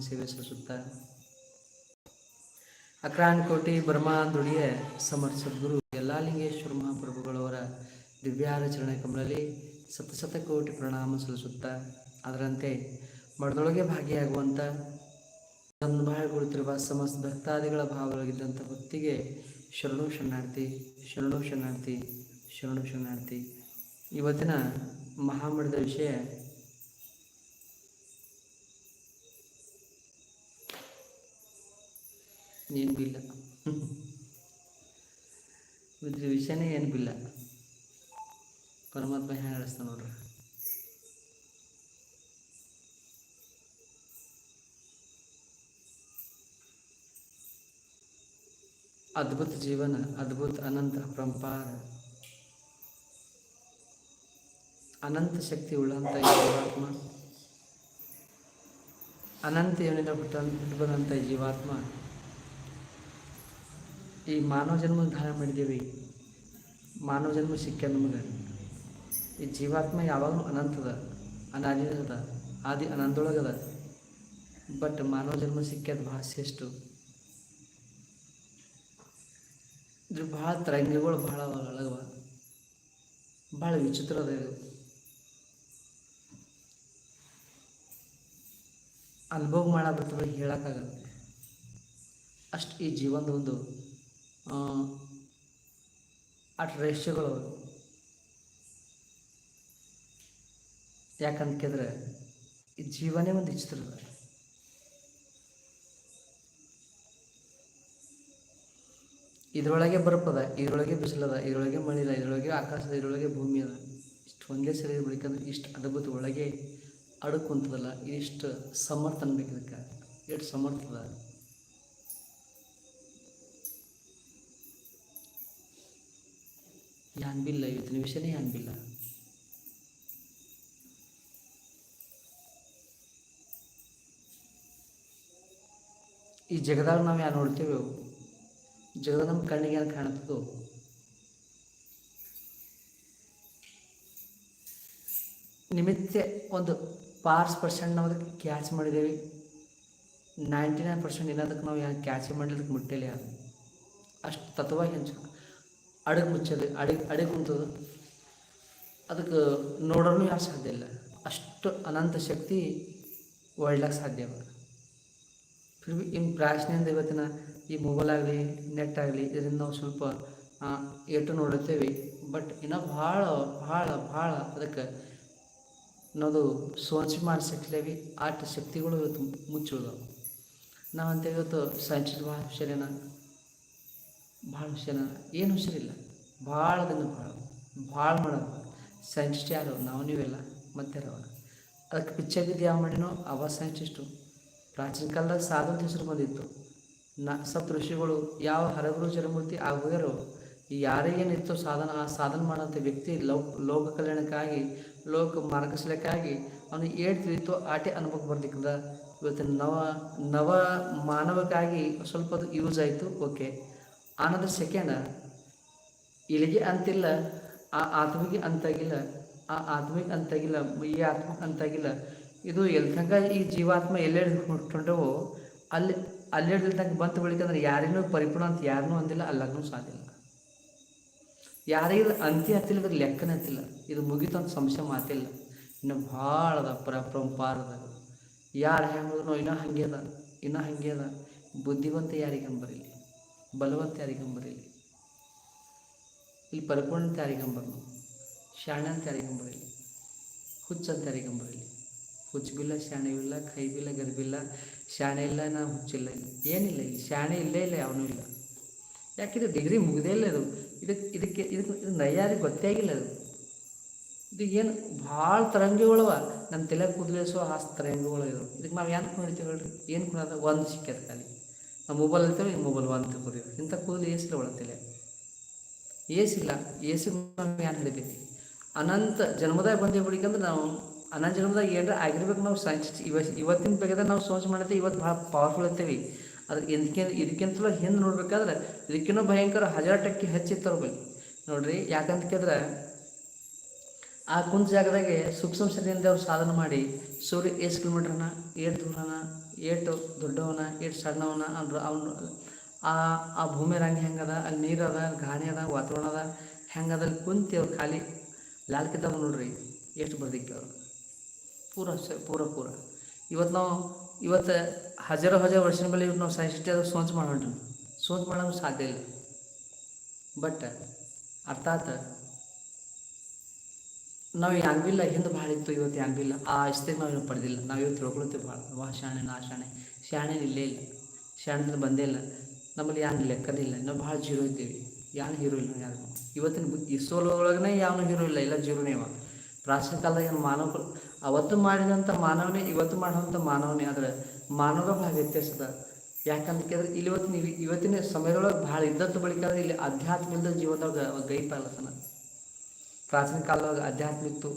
ಸೇವೆ ಸಲ್ಲಿಸುತ್ತಾ ಅಕ್ರಾನ್ ಕೋಟಿ ದುಡಿಯ ಸಮರ್ಥ ಸದ್ಗುರು ಯಲ್ಲಾಲಿಂಗೇಶ್ವರ ಮಹಾಪ್ರಭುಗಳವರ ದಿವ್ಯಾರಚರಣೆ ಕಮಲಲ್ಲಿ ಸತ ಶತ ಕೋಟಿ ಪ್ರಣಾಮ ಸಲ್ಲಿಸುತ್ತಾ, ಅದರಂತೆ ಮಠದೊಳಗೆ ಭಾಗಿಯಾಗುವಂಥ ಅನುಭವಗೊಳ್ಳುತ್ತಿರುವ ಸಮಸ್ತ ಭಕ್ತಾದಿಗಳ ಭಾವವಾಗಿದ್ದಂಥ ಭಕ್ತಿಗೆ ಶರಣು ಶರಣಾರ್ಥಿ ಶರಣು ಶರಣಾರ್ಥಿ ಶರಣು ಶರಣಾರ್ಥಿ. ಇವತ್ತಿನ ಮಹಾಮಠದ ವಿಷಯ ಏನು ಬಿಲ್ಲ ಇದ್ರ ವಿಷಯನೇ ಏನು ಬಿಲ್ಲ ಪರಮಾತ್ಮ ಹೆಂಗೆ ನಡೆಸ್ತಾನೆ ನೋಡ್ರಿ. ಅದ್ಭುತ ಜೀವನ, ಅದ್ಭುತ ಅನಂತ ಅಪರಂಪಾರ. ಅನಂತ ಶಕ್ತಿ ಉಳ್ಳಂಥ ಜೀವಾತ್ಮ ಅನಂತ ಏನಿಲ್ಲ ಹುಟ್ಟ ಹುಟ್ಟಬಂದಂಥ ಬಂದಂಥ ಜೀವಾತ್ಮ. ಈ ಮಾನವ ಜನ್ಮ ಧಾರಣ ಮಾಡಿದ್ದೀವಿ. ಮಾನವ ಜನ್ಮ ಸಿಕ್ಕ ನಮಗೆ. ಈ ಜೀವಾತ್ಮ ಯಾವಾಗಲೂ ಅನಂತದ ಅನಾದಿದ ಆದಿ ಅನಂತೊಳಗದ ಬಟ್ ಮಾನವ ಜನ್ಮ ಸಿಕ್ಕದ ಭಾಳ ಶ್ರೇಷ್ಠ. ಇದ್ರ ಭಾಳ ತರಂಗಗಳು ಭಾಳ ಒಳಗವ. ಭಾಳ ವಿಚಿತ್ರ ಅದ ಅನುಭವ ಮಾಡಬರ್ತದೆ ಹೇಳೋಕ್ಕಾಗಲ್ಲ. ಅಷ್ಟು ಈ ಜೀವನದ ಒಂದು ಅಟ್ ರಹಸ್ಯಗಳು ಅವು. ಯಾಕಂತ ಕೇಳಿದ್ರೆ ಈ ಜೀವನೇ ಒಂದು ಇಚ್ಛಿತ್ರದ ಅದ ಇದ್ರೊಳಗೆ ಬರಪದ, ಇದ್ರೊಳಗೆ ಬಿಸಿಲದ, ಇದ್ರೊಳಗೆ ಮಳಿದ ಇದ್ರೊಳಗೆ ಆಕಾಶ ಅದ ಇದ್ರೊಳಗೆ ಭೂಮಿ ಅದ. ಇಷ್ಟು ಒಂದೇ ಸರಿ ಬೆಳಿಕಂದ್ರೆ ಇಷ್ಟು ಅದ್ಭುತ ಒಳಗೆ ಅಡಕುಂತದಲ್ಲ ಇಷ್ಟು ಸಮರ್ಥ ಅನ್ಬೇಕು ಇದಕ್ಕೆ. ಎಷ್ಟು ಸಮರ್ಥದ ಬಿಲ್ಲ ಇವತ್ತಿನ ವಿಷಯನೇ ಯಾನ್ ಬಿಲ್ಲ ಈ ಜಗದಾಗ ನಾವು ಯಾರು ನೋಡ್ತೇವೆ? ಜಗದ ನಮ್ಮ ಕಣ್ಣಿಗೆ ಏನು ಕಾಣುತ್ತದೋ ನಿಮಿತ್ತ ಒಂದು ಪಾರ್ಸ್ ಪರ್ಸೆಂಟ್ ನಾವು ಅದಕ್ಕೆ ಕ್ಯಾಚ್ ಮಾಡಿದ್ದೇವೆ ನೈಂಟಿ ನೈನ್ ಪರ್ಸೆಂಟ್ ಏನದಕ್ಕೆ ನಾವು ಕ್ಯಾಚ್ ಮಾಡಿದಕ್ಕೆ ಮುಟ್ಟಿಲ್ಲ ಅಷ್ಟು ತತ್ವವಾಗಿ ಹಂಚ ಅಡಗೆ ಮುಚ್ಚದು, ಅಡಿಗೆ ಅಡಿಗೆ ಕುಂತದ ಅದಕ್ಕೆ ನೋಡೋನು ಯಾರು ಸಾಧ್ಯ ಇಲ್ಲ. ಅಷ್ಟು ಅನಂತ ಶಕ್ತಿ ಒಳ್ಳೆಗೆ ಸಾಧ್ಯವ ಫಿರ್ ಇನ್ನು ಪ್ರಾಚೀನಿಂದ ಇವತ್ತಿನ ಈ ಮೊಬೈಲ್ ಆಗಲಿ ನೆಟ್ ಆಗಲಿ, ಇದರಿಂದ ನಾವು ಸ್ವಲ್ಪ ಏಟು ನೋಡುತ್ತೇವೆ. ಬಟ್ ಇನ್ನೂ ಭಾಳ ಭಾಳ ಭಾಳ ಅದಕ್ಕೆ ನಾವು ಸೋಚಿ ಮಾಡಿ ಆಟ ಶಕ್ತಿಗಳು ಇವತ್ತು ಮುಚ್ಚುಳಿದವು ನಾವಂತ ಇವತ್ತು ಸೈಂಟಿಸ್ಟ್ ಭಾಳ ಭಾಳ ಹುಷಾರ ಏನು ಹುಷಾರಿಲ್ಲ. ಭಾಳ ಅದನ್ನು ಭಾಳ ಭಾಳ ಮಾಡೋದು ಸೈಂಟಿಸ್ಟ್ ಯಾರು? ನಾವು ನೀವೆಲ್ಲ ಮತ್ತೆ ಅದಕ್ಕೆ ಪಿಕ್ಚರ್ ಬಿದ್ದು ಯಾವ ಮಾಡಿನೋ ಅವ ಸೈಂಟಿಸ್ಟು ಪ್ರಾಚೀನ ಕಾಲದಾಗ ಸಾಧನ ಹೆಸರು ಬಂದಿತ್ತು. ನ ಸಪ್ತ ಋಷಿಗಳು ಯಾವ ಹರಗುರು ಜರಮೂರ್ತಿ ಆಗೋಗ್ಯಾರೋ ಯಾರಿಗೇನಿತ್ತು ಸಾಧನ ಆ ಸಾಧನ ಮಾಡೋಂಥ ವ್ಯಕ್ತಿ ಲೋಕ ಲೋಕ ಕಲ್ಯಾಣಕ್ಕಾಗಿ, ಲೋಕ ಮಾರ್ಗಸಲಕ್ಕಾಗಿ ಅವನು ಏಟ್ ತಿಳಿತು ಆಟೆ ಅನುಭವ ಬರ್ಲಿಕ್ಕಂದ ಇವತ್ತು ನವ ನವ ಮಾನವಕ್ಕಾಗಿ ಸ್ವಲ್ಪ ಯೂಸ್ ಆಯಿತು. ಓಕೆ ಆನಂತರ ಸೆಕೆಂಡ್. ಇಲ್ಲಿಗೆ ಅಂತಿಲ್ಲ, ಆ ಆತ್ಮಿಗೆ ಅಂತಾಗಿಲ್ಲ, ಆ ಆತ್ಮಿಗೆ ಅಂತಾಗಿಲ್ಲ, ಈ ಆತ್ಮಕ್ಕೆ ಅಂತಾಗಿಲ್ಲ. ಇದು ತನಕ ಈ ಜೀವಾತ್ಮ ಎಲ್ಲೆಡೆ ಹುಟ್ಕೊಂಡವೋ, ಅಲ್ಲಿ ಅಲ್ಲೆಡೆ ಬಂತು ಬಳಿಕ ಅಂದ್ರೆ ಯಾರಿನೂ ಪರಿಪೂರ್ಣ ಅಂತ ಯಾರನ್ನೂ ಅಂದಿಲ್ಲ, ಅಲ್ಲಾಗೂ ಸಾಧ್ಯ ಇಲ್ಲ. ಯಾರಿಗೂ ಅಂತ್ಯ ಹತ್ತಿಲ್ಲ ಇದ್ರ ಲೆಕ್ಕನೇ ಹತ್ತಿಲ್ಲ ಇದು ಮುಗೀತು ಅಂತ ಸಂಶಯ ಮಾತಿಲ್ಲ. ಇನ್ನು ಭಾಳ ಅದ ಪರ ಪರಂಪಾರದ ಯಾರು ಹೆಂಗಿದ್ರು ಇನ್ನೂ ಹಂಗೆ ಅದ, ಇನ್ನೂ ಹಂಗೆ ಅದ. ಬುದ್ಧಿವಂತ ಯಾರಿಗೆ ಬಲವಂತ ಯಾರಿಗಂಬರಿಲ್ಲ ಇಲ್ಲಿ ಪರಿಪೂರ್ಣತೆ ಯಾರಿಗಂಬರ್ನು ಶಾಣಂತ ಯಾರಿಗಂಬರಿಲ್ಲ ಹುಚ್ಚು ಬಿಲ್ಲ ಶಾಣೆ ಇಲ್ಲ ಕೈ ಬಿಲ್ಲ ಗರ್ಬಿಲ್ಲ, ಶಾಣೆ ಇಲ್ಲ, ನಾ ಹುಚ್ಚಿಲ್ಲ. ಏನಿಲ್ಲ, ಇಲ್ಲಿ ಶಾಣೆ ಇಲ್ಲೇ ಇಲ್ಲ ಅವನು ಇಲ್ಲ. ಯಾಕಿದ್ರೆ ಡಿಗ್ರಿ ಮುಗಿದೇ ಇಲ್ಲ ಅದು? ಇದಕ್ಕೆ ಇದಕ್ಕೆ ಇದಕ್ಕೆ ಇದು ನಯ್ಯಾರಿಗೆ ಗೊತ್ತೇ ಆಗಿಲ್ಲ ಅದು. ಇದು ಏನು, ಭಾಳ ತರಂಗಿಗಳವ. ನಮ್ಮ ತಲೆ ಕುದುರಿಸೋ ಆ ತರಂಗಿಗಳು ಇದು. ಇದಕ್ಕೆ ನಾವು ಏನು ಕುಣಿತೀವಿ ಹೇಳ್ರಿ? ಏನು ಕುಣದ ಒಂದು ಸಿಕ್ಕ್ಯದ ಖಾಲಿ. ನಾವು ಮೊಬೈಲ್ ಈ ಮೊಬೈಲ್ ಅಂತ ತಿಳ್ಕೊರಿ ಇಂಥ ಕೂದಲು ಏಸಿಲ್ಲ ಒಳತಿಲ್ಲ ತಲೆ ಏಸಿಲ್ಲ ಏಸಿ ನಾವು ಏನು ಹಿಡಿಬೇಕು ಅನಂತ ಜನ್ಮದಾಗ ಬಂದೇ ಬಿಡಿಕಂದ್ರೆ ನಾವು ಅನಂತ ಜನ್ಮದಾಗ ಏನಾರ ಆಗಿರ್ಬೇಕು ನಾವು ಸೈನ್ಸ್ ಇವ ಇವತ್ತಿನ ಬಗ್ಗೆ ನಾವು ಸೋಚ್ ಮಾಡಿದ್ರೆ ಇವತ್ತು ಭಾಳ ಪವರ್ಫುಲ್ ಇರ್ತೀವಿ. ಅದ್ರ ಇದಕ್ಕೆ ಇದಕ್ಕಿಂತಲೂ ಹಿಂದೆ ನೋಡ್ಬೇಕಾದ್ರೆ ಇದಕ್ಕಿನ್ನೂ ಭಯಂಕರ ಹಜಾರ್ ಟಕ್ಕಿ ಹೆಚ್ಚಿತ್ತು ಅವ್ರ ನೋಡ್ರಿ ಯಾಕಂತ ಕೇಳಿದ್ರೆ ಆ ಕುಂತ ಜಾಗದಾಗೆ ಸೂಕ್ಷ್ಮ ಶರೀರದಿಂದ ಅವ್ರು ಸಾಧನೆ ಮಾಡಿ ಸೂರ್ಯ ಎಷ್ಟು ಕಿಲೋಮೀಟ್ರನ ಏಟು ದೂರನ, ಏಟು ದೊಡ್ಡವನ, ಏಟು ಸಣ್ಣವನ ಅಂದ್ರೆ ಅವನು ಆ ಆ ಭೂಮಿ ರಂಗ ಹೆಂಗದ, ಅಲ್ಲಿ ನೀರದ ಅದ ಗಾಳಿ ಅದ, ವಾತಾವರಣ ಅದ, ಹೆಂಗದ ಅಲ್ಲಿ ಕುಂತಿ ಅವ್ರು ಖಾಲಿ ಲಾಲ್ಕಿದ್ದಾವ ನೋಡ್ರಿ, ಎಷ್ಟು ಬರ್ದಿಕ್ಕೆ ಅವರು. ಪೂರ ಪೂರ ಪೂರ. ಇವತ್ತು ನಾವು, ಇವತ್ತು ಹಜಾರೋ ಹಜಾರು ವರ್ಷದ ಮೇಲೆ ಇವತ್ತು ನಾವು ಸೈನ್ಸಿಟಿ ಅದ ಸೋಂಚ್ ಮಾಡೋಣ ಸೋಂಚ್ ಮಾಡೋದು ಸಾಧ್ಯ ಇಲ್ಲ. ಬಟ್ ಅರ್ಥಾತ್ ನಾವು ಯಾಂಗಿಲ್ಲ ಹಿಂದೆ ಭಾಳ ಇತ್ತು, ಇವತ್ತು ಯಾಂಗಿಲ್ಲ ಆ ಇಷ್ಟಕ್ಕೆ ನಾವು ಪಡೆದಿಲ್ಲ. ನಾವು ಇವತ್ತು ತಿಳ್ಕೊಳ್ತೀವಿ ಭಾಳ. ವಾ, ಶಾಣೆ, ನಾ ಶಾಣೆ. ಶಾಣೆ ಇಲ್ಲೇ ಇಲ್ಲ. ಶಾಣೆ ಬಂದೇ ಇಲ್ಲ. ನಮ್ಮಲ್ಲಿ ಯಾನ್ ಲೆಕ್ಕದಿಲ್ಲ. ನಾವು ಭಾಳ ಜೀರೋ ಇದ್ದೀವಿ. ಯಾರು ಹೀರೋ ಇಲ್ಲ ಯಾರು ಇವತ್ತಿನ ಈ ಸೋಲು ಒಳಗನೆ ಯಾವನು ಹೀರೋ ಇಲ್ಲ. ಇಲ್ಲ ಜೀರೋನೇ ಅವ ಪ್ರಾಚೀನ ಕಾಲದಾಗ ಏನು ಮಾನವ ಅವತ್ತು ಮಾಡಿದಂಥ ಮಾನವನೇ, ಇವತ್ತು ಮಾಡುವಂಥ ಮಾನವನೇ. ಆದರೆ ಮಾನವ ಭಾಳ ವ್ಯತ್ಯಾಸದ ಯಾಕಂತ ಕೇಳಿದ್ರೆ ಇಲ್ಲಿ ಇವತ್ತು ನೀವು ಇವತ್ತಿನ ಸಮಯದೊಳಗೆ ಭಾಳ ಇದ್ದದ್ದು ಬಳಿಕ ಇಲ್ಲಿ ಅಧ್ಯಾತ್ಮ ಇಲ್ಲದ ಜೀವನದೊಳಗೆ ಗೈಪ ಪ್ರಾಚೀನ ಕಾಲದೊಳಗೆ ಅಧ್ಯಾತ್ಮ ಇತ್ತು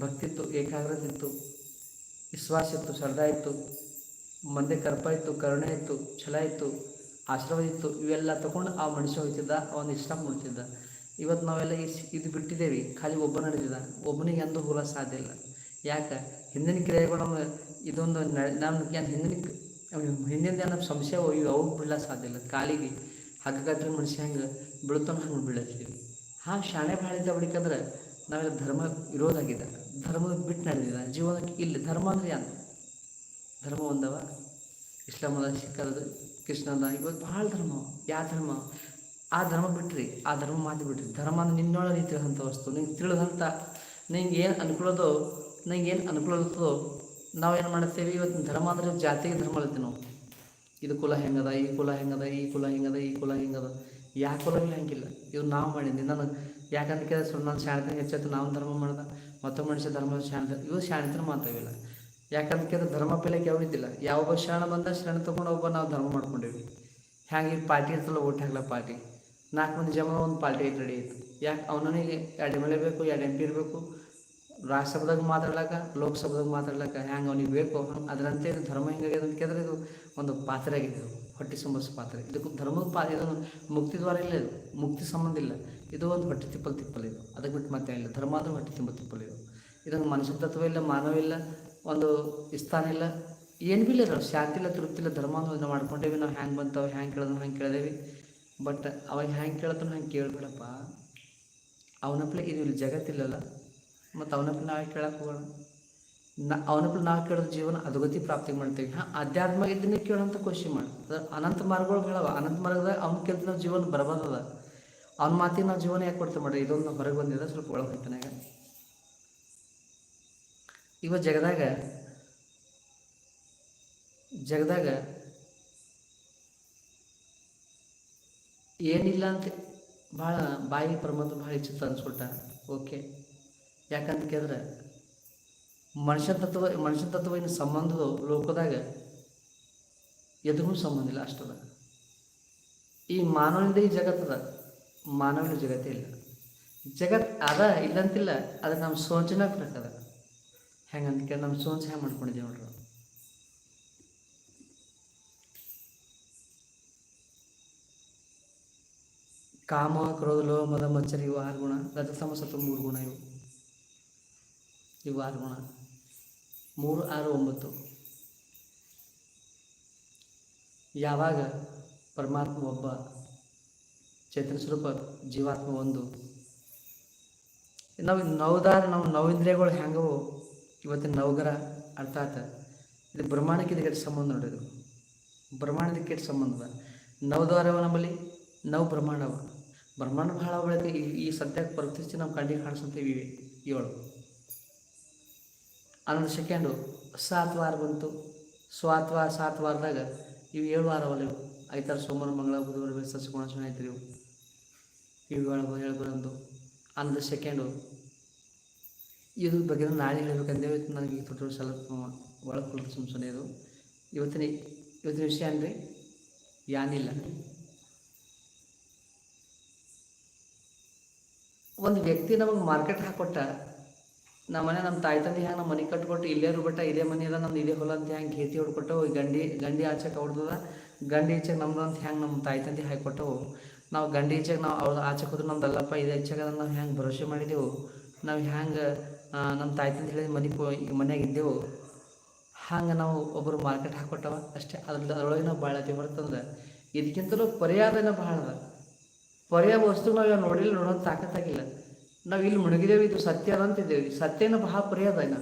ಭಕ್ತಿ ಇತ್ತು ಏಕಾಗ್ರತೆ ಇತ್ತು ವಿಶ್ವಾಸ ಇತ್ತು ಶ್ರದ್ಧಾ ಇತ್ತು ಮಂದೆ ಕರ್ಪ ಇತ್ತು ಕರುಣೆ ಇತ್ತು ಛಲ ಇತ್ತು ಆಶ್ರಮ ಇತ್ತು ಇವೆಲ್ಲ ತಗೊಂಡು ಆ ಮನುಷ್ಯ ಹೋಗ್ತಿದ್ದ ಅವನು ಇಷ್ಟ ಮಾಡ್ತಿದ್ದ ಇವತ್ತು ನಾವೆಲ್ಲ ಇದು ಬಿಟ್ಟಿದ್ದೇವೆ, ಖಾಲಿ ಒಬ್ಬ ನಡೆದಿದ್ದ, ಒಬ್ಬನಿಗೆ ಎಂದು ಹೋಲ ಸಾಧ್ಯ ಇಲ್ಲ. ಯಾಕೆ? ಹಿಂದಿನ ಕ್ರಿಯೆಗಳು ಇದೊಂದು ನಾನು ಹಿಂದಿನ ಹಿಂದಿನ ನಮ್ಮ ಸಂಶಯ ಇವು ಅವು ಬಿಡ್ಲಕ್ಕೆ ಸಾಧ್ಯ ಇಲ್ಲ. ಕಾಲಿಗೆ ಹಗ್ಗ ಕಟ್ಟಿನ ಮನುಷ್ಯ ಹೆಂಗೆ ಬೀಳ್ತಾನೆ ಹಂಗೆ ಬೀಳತ್ತೀವಿ ಹಾಂ, ಶಾಣೆ ಭಾಳ ಇದ್ದ ಬಳಿಕಂದ್ರೆ ನಾವೆಲ್ಲ ಧರ್ಮ ಇರೋದಾಗಿದೆ ಧರ್ಮದ ಧರ್ಮ ಬಿಟ್ಟು ನಡೆದಿಲ್ಲ ಜೀವನಕ್ಕೆ ಇಲ್ಲಿ ಧರ್ಮ ಅಂದ್ರೆ ಏನು ಧರ್ಮ ಒಂದವ? ಇಸ್ಲಾಮದ ಸಿಕ್ಕದ ಕೃಷ್ಣದ ಅದ ಕೃಷ್ಣ ಇವತ್ತು ಭಾಳ ಧರ್ಮ. ಯಾವ ಧರ್ಮ? ಆ ಧರ್ಮ ಬಿಟ್ರಿ, ಆ ಧರ್ಮ ಮಾತು ಬಿಟ್ರಿ. ಧರ್ಮ ಅಂದ್ರೆ ನಿನ್ನೊಳಗೆ ನೀ ತಿಳಿದಂಥ ವಸ್ತು. ನಿಂಗೆ ತಿಳಿದಂಥ ನಿಂಗೆ ಏನು ಅನುಕೂಲದೋ, ನಂಗೆ ಏನು ಅನುಕೂಲ ಇರ್ತದೋ ಏನು ಮಾಡ್ತೇವೆ? ಇವತ್ತು ಧರ್ಮ ಅಂದ್ರೆ ಜಾತಿಗೆ ಧರ್ಮ ಇರ್ತೀವಿ ನಾವು. ಇದು ಕುಲ ಹೆಂಗದ, ಈ ಕುಲ ಹೆಂಗದ, ಈ ಕುಲ ಹೆಂಗದ, ಈ ಕುಲ ಹೆಂಗದ. ಯಾವ ಕುಲ ಹೆಂಗಿಲ್ಲ. ಇದು ನಾವು ಮಾಡಿದ್ವಿ ನಾನು ಯಾಕಂತ ಕೇಳಿದ್ರೆ ಸುಮ್ಮನೆ ನಾನು ಶಾಣತನ ಹೆಚ್ಚಾಯ್ತು, ನಾವು ಧರ್ಮ ಮಾಡ್ದೆ, ಮತ್ತೊಬ್ಬ ಮನುಷ್ಯ ಧರ್ಮ ಶಾಣಿತ ಇವು ಶಾಣಿತನ ಮಾತಾವಿಲ್ಲ ಯಾಕಂತ ಕೇಳಿದ್ರೆ ಧರ್ಮ ಪೈಲಕ್ಕೆ ಯಾವ ಇದ್ದಿಲ್ಲ. ಯಾವೊಬ್ಬ ಶರಣ ಬಂದ ಶರಣ ತೊಗೊಂಡು ಒಬ್ಬ ನಾವು ಧರ್ಮ ಮಾಡ್ಕೊಂಡೇವಿ. ಹ್ಯಾಂಗೆ ಈ ಪಾರ್ಟಿ ಇರ್ತಲ್ಲ ಓಟ್ ಹಾಕ್ಲ ಪಾರ್ಟಿ. ನಾಲ್ಕು ಮಂದಿ ಜಮ ಒಂದು ಪಾರ್ಟಿ ಐತೆ ರೆಡಿ ಆಯ್ತು ಯಾಕೆ ಅವನಿಗೆ ಎರಡು ಎಂ ಎಲ್ ಎ ಬೇಕು, ಎರಡು ಎಂ ಪಿ ಇರಬೇಕು ರಾಜ್ಯಸಭಾದಾಗ ಮಾತಾಡ್ಲಕ್ಕ ಲೋಕಸಭಾದಾಗ ಮಾತಾಡ್ಲಕ್ಕ ಹ್ಯಾಂಗೆ ಅವ್ನಿಗೆ ಬೇಕು ಹಂಗೆ ಅದರಂತೆ ಇದು ಧರ್ಮ ಹೆಂಗಾಗಿದೆ ಅಂತ ಕೇಳಿದ್ರೆ ಇದು ಒಂದು ಪಾತ್ರೆ ಆಗಿದೆ ಹೊಟ್ಟೆ ಸಂಬಂಧ ಪಾತ್ರೆ. ಇದಕ್ಕೂ ಧರ್ಮದ ಪಾ ಇದು ಮುಕ್ತಿ ದ್ವಾರ ಇಲ್ಲ ಇದು. ಮುಕ್ತಿ ಸಂಬಂಧ ಇಲ್ಲ. ಇದು ಒಂದು ಹೊಟ್ಟೆ ತಿಪ್ಪಲ್ ತಿಪ್ಪಲ್ ಇದು. ಅದಕ್ಕೆ ಬಿಟ್ಟು ಮತ್ತೆ ಇಲ್ಲ. ಧರ್ಮ ಅಂದ್ರೆ ಹೊಟ್ಟೆ ತಿಂಬ ತಿಪ್ಪಲ್ ಇದು. ಇದನ್ನು ಮನುಷ್ಯ ತತ್ವ ಇಲ್ಲ, ಮಾನವ ಇಲ್ಲ, ಒಂದು ಸ್ಥಾನ ಇಲ್ಲ. ಏನು ಬಿ ಇಲ್ಲ ಇರೋ ಶಾಂತಿ ಇಲ್ಲ, ತೃಪ್ತಿ ಇಲ್ಲ, ಧರ್ಮ ಅನ್ನೋದನ್ನ ಮಾಡ್ಕೊಂಡೇವಿ. ನಾವು ಹ್ಯಾಂಗೆ ಬಂತಾವೆ ಹ್ಯಾಂಗೆ ಕೇಳಿದ್ರು ಹಂಗೆ ಕೇಳಿದೇವಿ. ಬಟ್ ಅವಾಗ ಹ್ಯಾಂಗೆ ಕೇಳತ್ತೋ ಹಂಗೆ ಕೇಳಬೇಡಪ್ಪ. ಅವನಪ್ಲೆ ಇದು ಇಲ್ಲಿ ಜಗತ್ತಿಲ್ಲಲ್ಲ. ಮತ್ತು ಅವನಪ್ಲೆ ನಾವೇ ಕೇಳಕ್ಕೆ ಹೋಗೋಣ. ನ ನಾವು ಕೇಳಿದ ಜೀವನ ಅಧೋಗತಿ ಪ್ರಾಪ್ತಿ ಮಾಡ್ತೀವಿ. ಹಾಂ, ಆಧ್ಯಾತ್ಮ ಇದನ್ನ ಕೇಳೋಂಥ ಖುಷಿ ಮಾಡಿ. ಅದ್ರ ಅನಂತ ಮಾರ್ಗಗಳು ಹೇಳವ. ಅನಂತ ಮಾರ್ಗದಾಗ ಅವ್ನ ಕೇಳಿದ್ರೆ ನಾವು ಜೀವನ ಬರಬಾರ್ದದ. ಅವ್ನ ಮಾತಿಗೆ ನಾವು ಜೀವನ ಯಾಕೆ ಕೊಡ್ತೇವೆ ಮಾಡಿ ಇದೊಂದು ಹೊರಗೆ ಬಂದಿದೆ, ಸ್ವಲ್ಪ ಒಳಗೆ ಇವ ಜಗದಾಗ ಜಗದಾಗ ಏನಿಲ್ಲ ಅಂತ ಭಾಳ ಬಾಯಿ ಪ್ರಮಾದ ಭಾಳ ಇಚ್ಛಿತ ಅನ್ಸ್ಬಿಟ್ಟ ಓಕೆ ಯಾಕಂತ ಕೇಳಿದ್ರೆ ಮನುಷ್ಯ ತತ್ವ ಮನುಷ್ಯ ತತ್ವ ಸಂಬಂಧ ಸಂಬಂಧದ ಲೋಕದಾಗ ಎದುರು ಸಂಬಂಧ ಇಲ್ಲ, ಅಷ್ಟದ. ಈ ಮಾನವನಿಂದ ಈ ಜಗತ್ತದ, ಮಾನವನ ಜಗತ್ತೇ ಇಲ್ಲ. ಜಗತ್ ಅದ ಇಲ್ಲಂತಿಲ್ಲ ಅದು ನಮ್ಮ ಸೋಚನ ಪ್ರಕಾರ. ಹೆಂಗಂತ ನಮ್ಮ ಸೋಚ ಹೆಂಗೆ ಮಾಡ್ಕೊಂಡಿದ್ದೀವಿ ನೋಡ್ರಿ ಕಾಮ, ಕ್ರೋಧ, ಲೋಹ, ಮದ, ಮಚ್ಚರಿ ಇವು ಆರು ಗುಣ ರಜತಮ ಸತ್ವ ಮೂರು ಗುಣ ಇವು. ಇವು ಆರು ಗುಣ. ಮೂರು, ಆರು, ಒಂಬತ್ತು. ಯಾವಾಗ ಪರಮಾತ್ಮ ಒಬ್ಬ, ಚೇತನ ಸ್ವರೂಪ, ಜೀವಾತ್ಮ ಒಂದು. ನಾವು ನವದಾರ ನಾವು ನವೇಂದ್ರಿಯಗಳು ಹೆಂಗವು ಇವತ್ತಿನ ನವಗರ ಅರ್ಥಾತ್ ಇದು ಬ್ರಹ್ಮಾಂಡಕ್ಕೆ ಕೆಟ್ಟ ಸಂಬಂಧ ನೋಡಿದ್ರು ಬ್ರಹ್ಮಾಂಡದ ಕೆಟ್ಟ ಸಂಬಂಧ ನವದ್ವಾರವ ನಮ್ಮಲ್ಲಿ, ನವ ಬ್ರಹ್ಮಾಂಡವ. ಬ್ರಹ್ಮಾಂಡ ಬಹಳ ಒಳಗೆ ಈ ಈ ಸದ್ಯಕ್ಕೆ ಪರಿಸ್ಥಿತಿ ನಾವು ಕಣ್ಣಿಗೆ ಕಾಣಿಸುತ್ತೇವೆ ಇವೆ ಏಳು ಹನ್ನೊಂದು ಸೆಕೆಂಡು ಸಾತ್ ವಾರ ಬಂತು. ಸ್ವಾತ್ ವಾರ, ಸಾತ್ ವಾರದಾಗ ಇವು ಏಳು ವಾರ ಇವು. ಐತಾರ ಸೋಮವಾರ ಮಂಗಳ ಬುಧವಾರ ಬೇಸ ಸುಗುಣ ಐತ್ರಿ ಇವು. ಇವು ಏಳು ಏಳು ಬರಂದು. ಹನ್ನೊಂದು ಸೆಕೆಂಡು ಇದು ಬಗ್ಗೆ ನಾಳೆ ಹೇಳ್ಬೇಕಂದೇವೆ ನನಗೆ ಈ ತೊಟ್ಟು ಸಲ ಒಳಗೆ ಸುಮ್ಮ ಸುಮ್ಸುನೆ ಇದು ಇವತ್ತಿನ ಇವತ್ತಿನ ವಿಷಯ ಅಂದರೆ ಯಾನಿಲ್ಲ ಒಂದು ವ್ಯಕ್ತಿ ನಮಗೆ ಮಾರ್ಕೆಟ್ ಹಾಕೊಟ್ಟ ನಮ್ಮ ಮನೆ ನಮ್ಮ ತಾಯಿ ತಂದೆ ಹ್ಯಾಂಗೆ ನಮ್ಮ ಮನೆ ಕಟ್ಕೊಟ್ಟು ಇಲ್ಲೇ ಇರ್ಬಿಟ್ಟ ಇದೇ ಮನೆ ಅದ ನಮ್ದು ಇದೇ ಹೊಲ ಅಂತ ಹೆಂಗೆ ಗೇತಿ ಹೊಡ್ಕೊಟ್ಟವು ಗಂಡಿ ಗಂಡಿ ಆಚೆಗೆ ಹೊಡ್ದದ ಗಂಡಿ ಈಚೆಗೆ ನಮ್ದು ಅಂತ ಹ್ಯಾಂಗೆ ನಮ್ಮ ತಾಯಿ ತಂದೆ ಹಾಕೊಟ್ಟವು ನಾವು ಗಂಡಿ ಈಚೆಗೆ ನಾವು ಅವ್ರು ಆಚೆ ಹೋದ್ರೆ ನಮ್ದು ಅಲ್ಲಪ್ಪ, ಇದೇ ನಾವು ಹ್ಯಾಂಗೆ ಭರೋಸೆ ಮಾಡಿದೆವು. ನಾವು ಹ್ಯಾಂಗೆ ನಮ್ಮ ತಾಯಿ ತಂದೆ ಹೇಳಿದ ಮನೆ ಮನೆಯಾಗ ಇದ್ದೆವು. ಹಂಗೆ ನಾವು ಒಬ್ಬರು ಮಾರ್ಕೆಟ್ ಹಾಕೊಟ್ಟವ, ಅಷ್ಟೇ. ಅದ್ರ ಅದರೊಳಗೆ ನಾವು ಭಾಳ ಹೊರತಂದ್ರೆ ಇದಕ್ಕಿಂತಲೂ ಪರ್ಯಾದನ ಭಾಳ ಅದ. ಪರ್ಯಾಯ ವಸ್ತು ನಾವು ನೋಡಿಲ್ಲ, ನೋಡೋದು ತಾಕತ್ತಾಗಿಲ್ಲ ನಾವು ಇಲ್ಲಿ ಮುಳುಗಿದೇವೆ ಇದು ಸತ್ಯ ಅದ ಅಂತಿದ್ದೇವೆ ಸತ್ಯನ ಭಾಳ ಪರ್ಯಾದ ಇನ್ನ.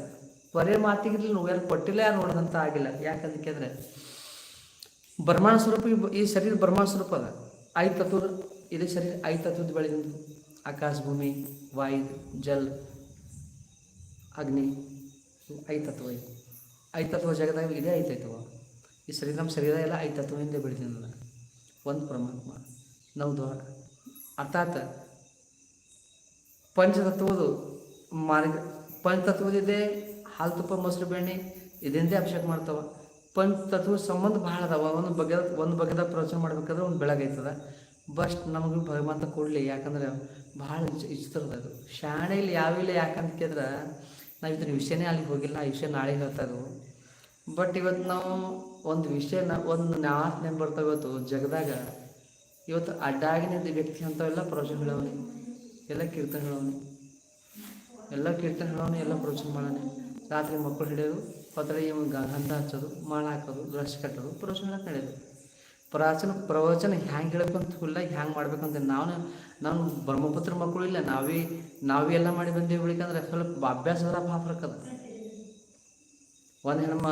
ಪರ್ಯ ಮಾತಿಗಿರ್ಲಿ ನಾವು ಯಾರು ಕೊಟ್ಟಿಲ್ಲ ನೋಡಿದಂತ ಆಗಿಲ್ಲ. ಯಾಕಂದ್ರೆ ಬ್ರಹ್ಮಾಂಡ ಸ್ವರೂಪ ಈ- ಶರೀರ ಬ್ರಹ್ಮಾಂಡ ಸ್ವರೂಪ ಅದ. ಐ ತತ್ವ ಇದು ಶರೀರ ಐ ತತ್ವದ ಬೆಳೆದಿಂದು ಆಕಾಶ, ಭೂಮಿ, ವಾಯು, ಜಲ್, ಅಗ್ನಿ ಐ ತತ್ವ ಇದು ಐದು ತತ್ವ ಜಗದಾಗ ಇದೇ ಐ ತತ್ವ. ಈ ಶರೀರ ನಮ್ಮ ಶರೀರ ಎಲ್ಲ ಐ ತತ್ವದಿಂದ ಬೆಳೆದಿದ್ದದ ಒಂದು ಪರಮಾತ್ಮ. ನಾವು ಅರ್ಥಾತ್ ಪಂಚತತ್ವದು ಮಾರ್ಗ ಪಂಚತತ್ವದಿದೆ ಹಾಲು ತುಪ್ಪ, ಮೊಸರು, ಬೆಣ್ಣೆ ಇದರಿಂದ ಅಭಿಷೇಕ ಮಾಡ್ತಾವ. ಪಂಚತತ್ವ ಸಂಬಂಧ ಭಾಳ ಅದಾವ. ಒಂದು ಬಗೆ ಒಂದು ಬಗೆದ ಪ್ರವಚನ ಮಾಡ್ಬೇಕಾದ್ರೆ ಒಂದು ಬೆಳಗೈತದ ಬಸ್ಟ್ ನಮಗೆ ಭಗವಂತ ಕೊಡಲಿ, ಯಾಕಂದ್ರೆ ಭಾಳ ಇಷ್ಟದ ಅದು. ಶಾಣೆಯಲ್ಲಿ ಯಾವಿಲ್ಲ ಯಾಕಂತ ಕೇಳಿದ್ರೆ, ನಾವು ಇದನ್ನ ವಿಷಯನೇ ಅಲ್ಲಿಗೆ ಹೋಗಿಲ್ಲ, ಆ ವಿಷಯ ನಾಳೆ ಹೇಳ್ತಾ ಇದ್ವು. ಬಟ್ ಇವತ್ತು ನಾವು ಒಂದು ವಿಷಯನ, ಒಂದು ನಾಲ್ಕು ನೆನ್ ಬರ್ತಾವೆ ಇವತ್ತು ಜಗದಾಗ ಇವತ್ತು ಅಡ್ಡಾಗಿನ ವ್ಯಕ್ತಿ ಅಂಥವೆಲ್ಲ ಪ್ರವಚನ ಎಲ್ಲ ಕೀರ್ತನ ಹೇಳೋನು ಎಲ್ಲ ಕೀರ್ತನ ಹೇಳೋನು ಎಲ್ಲ ಪ್ರವಚನ ಮಾಡೋಣ ರಾತ್ರಿ ಮಕ್ಕಳು ಹಿಡಿಯೋದು ಪತ್ರೆ ಗಂಧ ಹಚ್ಚೋದು, ಮಾಳ ಹಾಕೋದು, ಬ್ರಷ್ ಕಟ್ಟೋದು, ಪ್ರವಚನ ನಡೆಯೋದು. ಪ್ರಾಚೀನ ಪ್ರವಚನ ಹ್ಯಾಂಗೆ ಹೇಳ್ಬೇಕಂತ ಇಲ್ಲ ಹ್ಯಾಂಗೆ ಮಾಡ್ಬೇಕಂತ ನಾವು ನಾನು ಬ್ರಹ್ಮಪುತ್ರ ಮಕ್ಕಳು ಇಲ್ಲ, ನಾವೇ ನಾವೇ ಎಲ್ಲ ಮಾಡಿ ಬಂದೇವೆ ಬೆಳಿಕಂದ್ರೆ ಸ್ವಲ್ಪ ಅಭ್ಯಾಸ ಅದರ ಭಾಳ ಫರಕ್ ಅದ ಒಂದು ಹೆಣ್ಮ,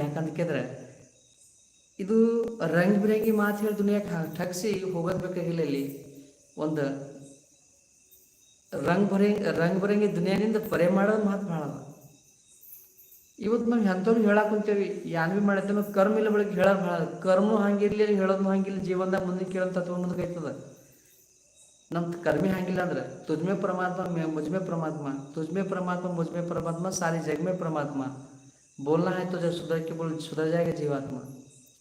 ಯಾಕಂತ ಕೇಳಿದ್ರೆ, ಇದು ರಂಗ್ ಬಿರಂಗಿ ಮಾತು ಹೇಳಿ ದುನಿಯಾಕ್ಕೆ ಠಗ್ಸಿ ಹೋಗೋದು ಬೇಕಾಗಿಲ್ಲ ಇಲ್ಲಿ. ಒಂದು ರಂಗ್ ಬರಂಗ್ ರಂಗ್ ಬರಂಗಿ ದುನಿಯಾದಿಂದ ಪರೆ ಮಾಡೋದು ಮಾತು ಮಾಡಲ್ಲ. ಇವತ್ತು ನಾವು ಎಂಥವ್ರು ಹೇಳಕ್ಕೆ ಕುಂತೇವಿ ಏನು ಭೀ ಮಾಡತ್ತೇವೆ ಕರ್ಮ ಇಲ್ಲ ಬೆಳಗ್ಗೆ ಹೇಳೋದು ಭಾಳ ಕರ್ಮನು ಹಂಗಿರ್ಲಿ ಹೇಳೋದು ಹಾಗಿಲ್ಲ ಜೀವನದಾಗ ಮುಂದೆ ಕೇಳೋದು ತತ್ವ ಮುಂದಕ್ಕೆ ಆಯ್ತದ ನಮ್ಮ ಕರ್ಮಿ ಹಾಗಿಲ್ಲ ಅಂದ್ರೆ ತುಜ್ಮೆ ಪರಮಾತ್ಮ ಮುಜ್ಮೆ ಪರಮಾತ್ಮ, ತುಜ್ಮೆ ಪರಮಾತ್ಮ ಮುಜ್ಮೆ ಪರಮಾತ್ಮ, ಸಾರಿ ಜಗ್ಮೆ ಪರಮಾತ್ಮ. ಬೋಲ್ನ ಆಯ್ತು ಜ ಸುಧಾಕಿ ಬೋಲ್ ಸುಧಾಜಾಗೆ ಜೀವಾತ್ಮ.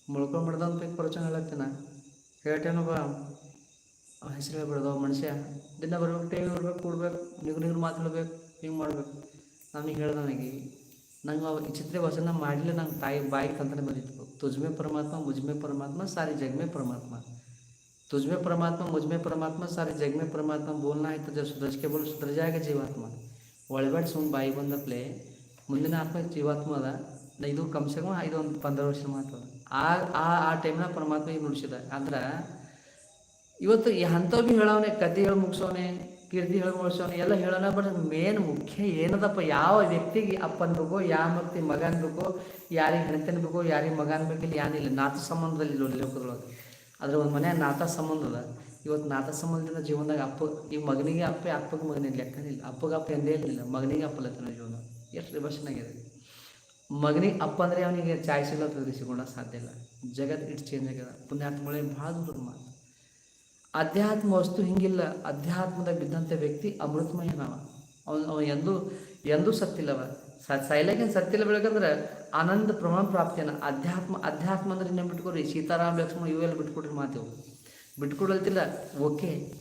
ಮುಳ್ಕೊಂಡ್ಬಿಡ್ದಂತ ಪೇಕ್ ಪರಿಚಯ ಹೇಳತ್ತೀನಿ ಹೇಳ್ತೇನೋ ಬಾ. ಹೆಸರು ಹೇಳ್ಬಿಡ್ದು ಮನುಷ್ಯ ದಿನ ಬರ್ಬೇಕು ಟಿ ವಿ ನೋಡ್ಬೇಕು ಕೂಡ್ಬೇಕು ನಿಗ್ರು ನಿಗ್ರು ಮಾತಾಡ್ಬೇಕು ಹಿಂಗೆ ಮಾಡ್ಬೇಕು ನನಗೆ ಹೇಳ್ದ ನನಗೆ ನಂಗೆ ಅವ ಈ ಚಿತ್ರ ವಚನ ಮಾಡಲಿಲ್ಲ ನಂಗೆ ತಾಯಿ ಬಾಯಿ ಕಂತನೇ ಬಂದಿತ್ತು ತುಜ್ಮೆ ಪರಮಾತ್ಮ ಮುಜ್ಮೆ ಪರಮಾತ್ಮ ಸಾರಿ ಜಗ್ಮೆ ಪರಮಾತ್ಮ तुझ में परमात्मा मुझ में परमात्मा सारे जग में परमात्मा बोलना है तो जब सुधर के बोल सुधर जाएगा ಜೀವಾತ್ಮ ಒಳಗಡೆ ಸುಮ್ಮನೆ ಬಾಯಿ ಬಂದಪ್ಲೆ ಮುಂದಿನ ಆತ್ಮ ಜೀವಾತ್ಮ ಅದ ನ- ಇದು ಕಮ್ ಸೆ ಕಮ್ ಇದು ಒಂದು ಪಂದ್ರ ವರ್ಷ ಮಾತು ಆ ಆ ಆ ಟೈಮ್ನಾಗ ಪರಮಾತ್ಮ ಈಗ ನುಡಿಸಿದ ಅಂದ್ರೆ ಇವತ್ತು ಅಂಥವ್ ಭೀ ಹೇಳವನೆ ಕತೆ ಹೇಳಿ ಮುಗಿಸೋನೆ ಕೀರ್ತಿ ಹೇಳಿ ಮುಗಿಸೋನೆ ಎಲ್ಲ ಹೇಳೋಣ, ಬಟ್ ಮೇನ್ ಮುಖ್ಯ ಏನದಪ್ಪ, ಯಾವ ವ್ಯಕ್ತಿಗೆ ಅಪ್ಪ ಬೇಕೋ ಯಾವ ವ್ಯಕ್ತಿ ಮಗನ ಬೇಕೋ, ಯಾರಿಗೆ ಹೆಣ್ತನ ಬೇಕೋ, ಯಾರಿಗೆ ಮಗನ ಅನ್ಬೇಕಿಲ್ಲ ಏನಿಲ್ಲ ನಾತ ಸಂಬಂಧದಲ್ಲಿ ಲೋಕದೊಳಗೆ. ಅದ್ರ ಒಂದು ಮನೆ ನಾತ ಸಂಬಂಧ ಅದ. ಇವತ್ತು ನಾತ ಸಂಬಂಧದಿಂದ ಜೀವನದಾಗ ಅಪ್ಪ, ಈ ಮಗನಿಗೆ ಅಪ್ಪ ಅಪ್ಪಗೆ ಮಗನಿಗೆ ಲೆಕ್ಕನಿಲ್ಲ ಅಪ್ಪಗೆ ಅಪ್ಪ ಎಂದೇ ಇರಲಿಲ್ಲ. ಮಗನಿಗೆ ಅಪ್ಪಲತ್ತನ ಜೀವನ. ಎಷ್ಟು ರಿವರ್ಷನಾಗಿದೆ ಮಗನಿಗೆ ಅಪ್ಪ ಅಂದರೆ ಅವನಿಗೆ ಚಾಯ್ಸ್ ಇಲ್ಲ ಸಾಧ್ಯ ಇಲ್ಲ. ಜಗತ್ತು ಇಟ್ಟು ಚೇಂಜ್ ಆಗ್ಯದ. ಪುಣ್ಯಾತ್ಮಗಳೇ ಭಾಳ ದೂರ ಅಧ್ಯಾತ್ಮ ವಸ್ತು ಹಿಂಗಿಲ್ಲ. ಅಧ್ಯಾತ್ಮದಾಗ ಬಿದ್ದಂಥ ವ್ಯಕ್ತಿ ಅಮೃತಮಯನವ. ಅವನು ಅವನು ಎಂದೂ ಎಂದೂ ಸತ್ತಿಲ್ಲವ. ಸ, ಸೈಲಾಗೇನು ಸತ್ತಿಲ್ಲ ಬೆಳಕಂದ್ರೆ ಆನಂದ ಪ್ರಮಾಣ ಪ್ರಾಪ್ತಿಯನ್ನು ಅಧ್ಯಾತ್ಮ ಅಧ್ಯಾತ್ಮ ಅಂದ್ರೆ ಇನ್ನೇನು ಬಿಟ್ಕೊಡ್ರಿ? ಸೀತಾರಾಮ್, ಲಕ್ಷ್ಮಣ ಇವೆಲ್ಲ ಬಿಟ್ಕೊಡ್ರಿ ಮಾತೇವು. ಬಿಟ್ಕೊಡಲ್ತಿಲ್ಲ, ಓಕೆ.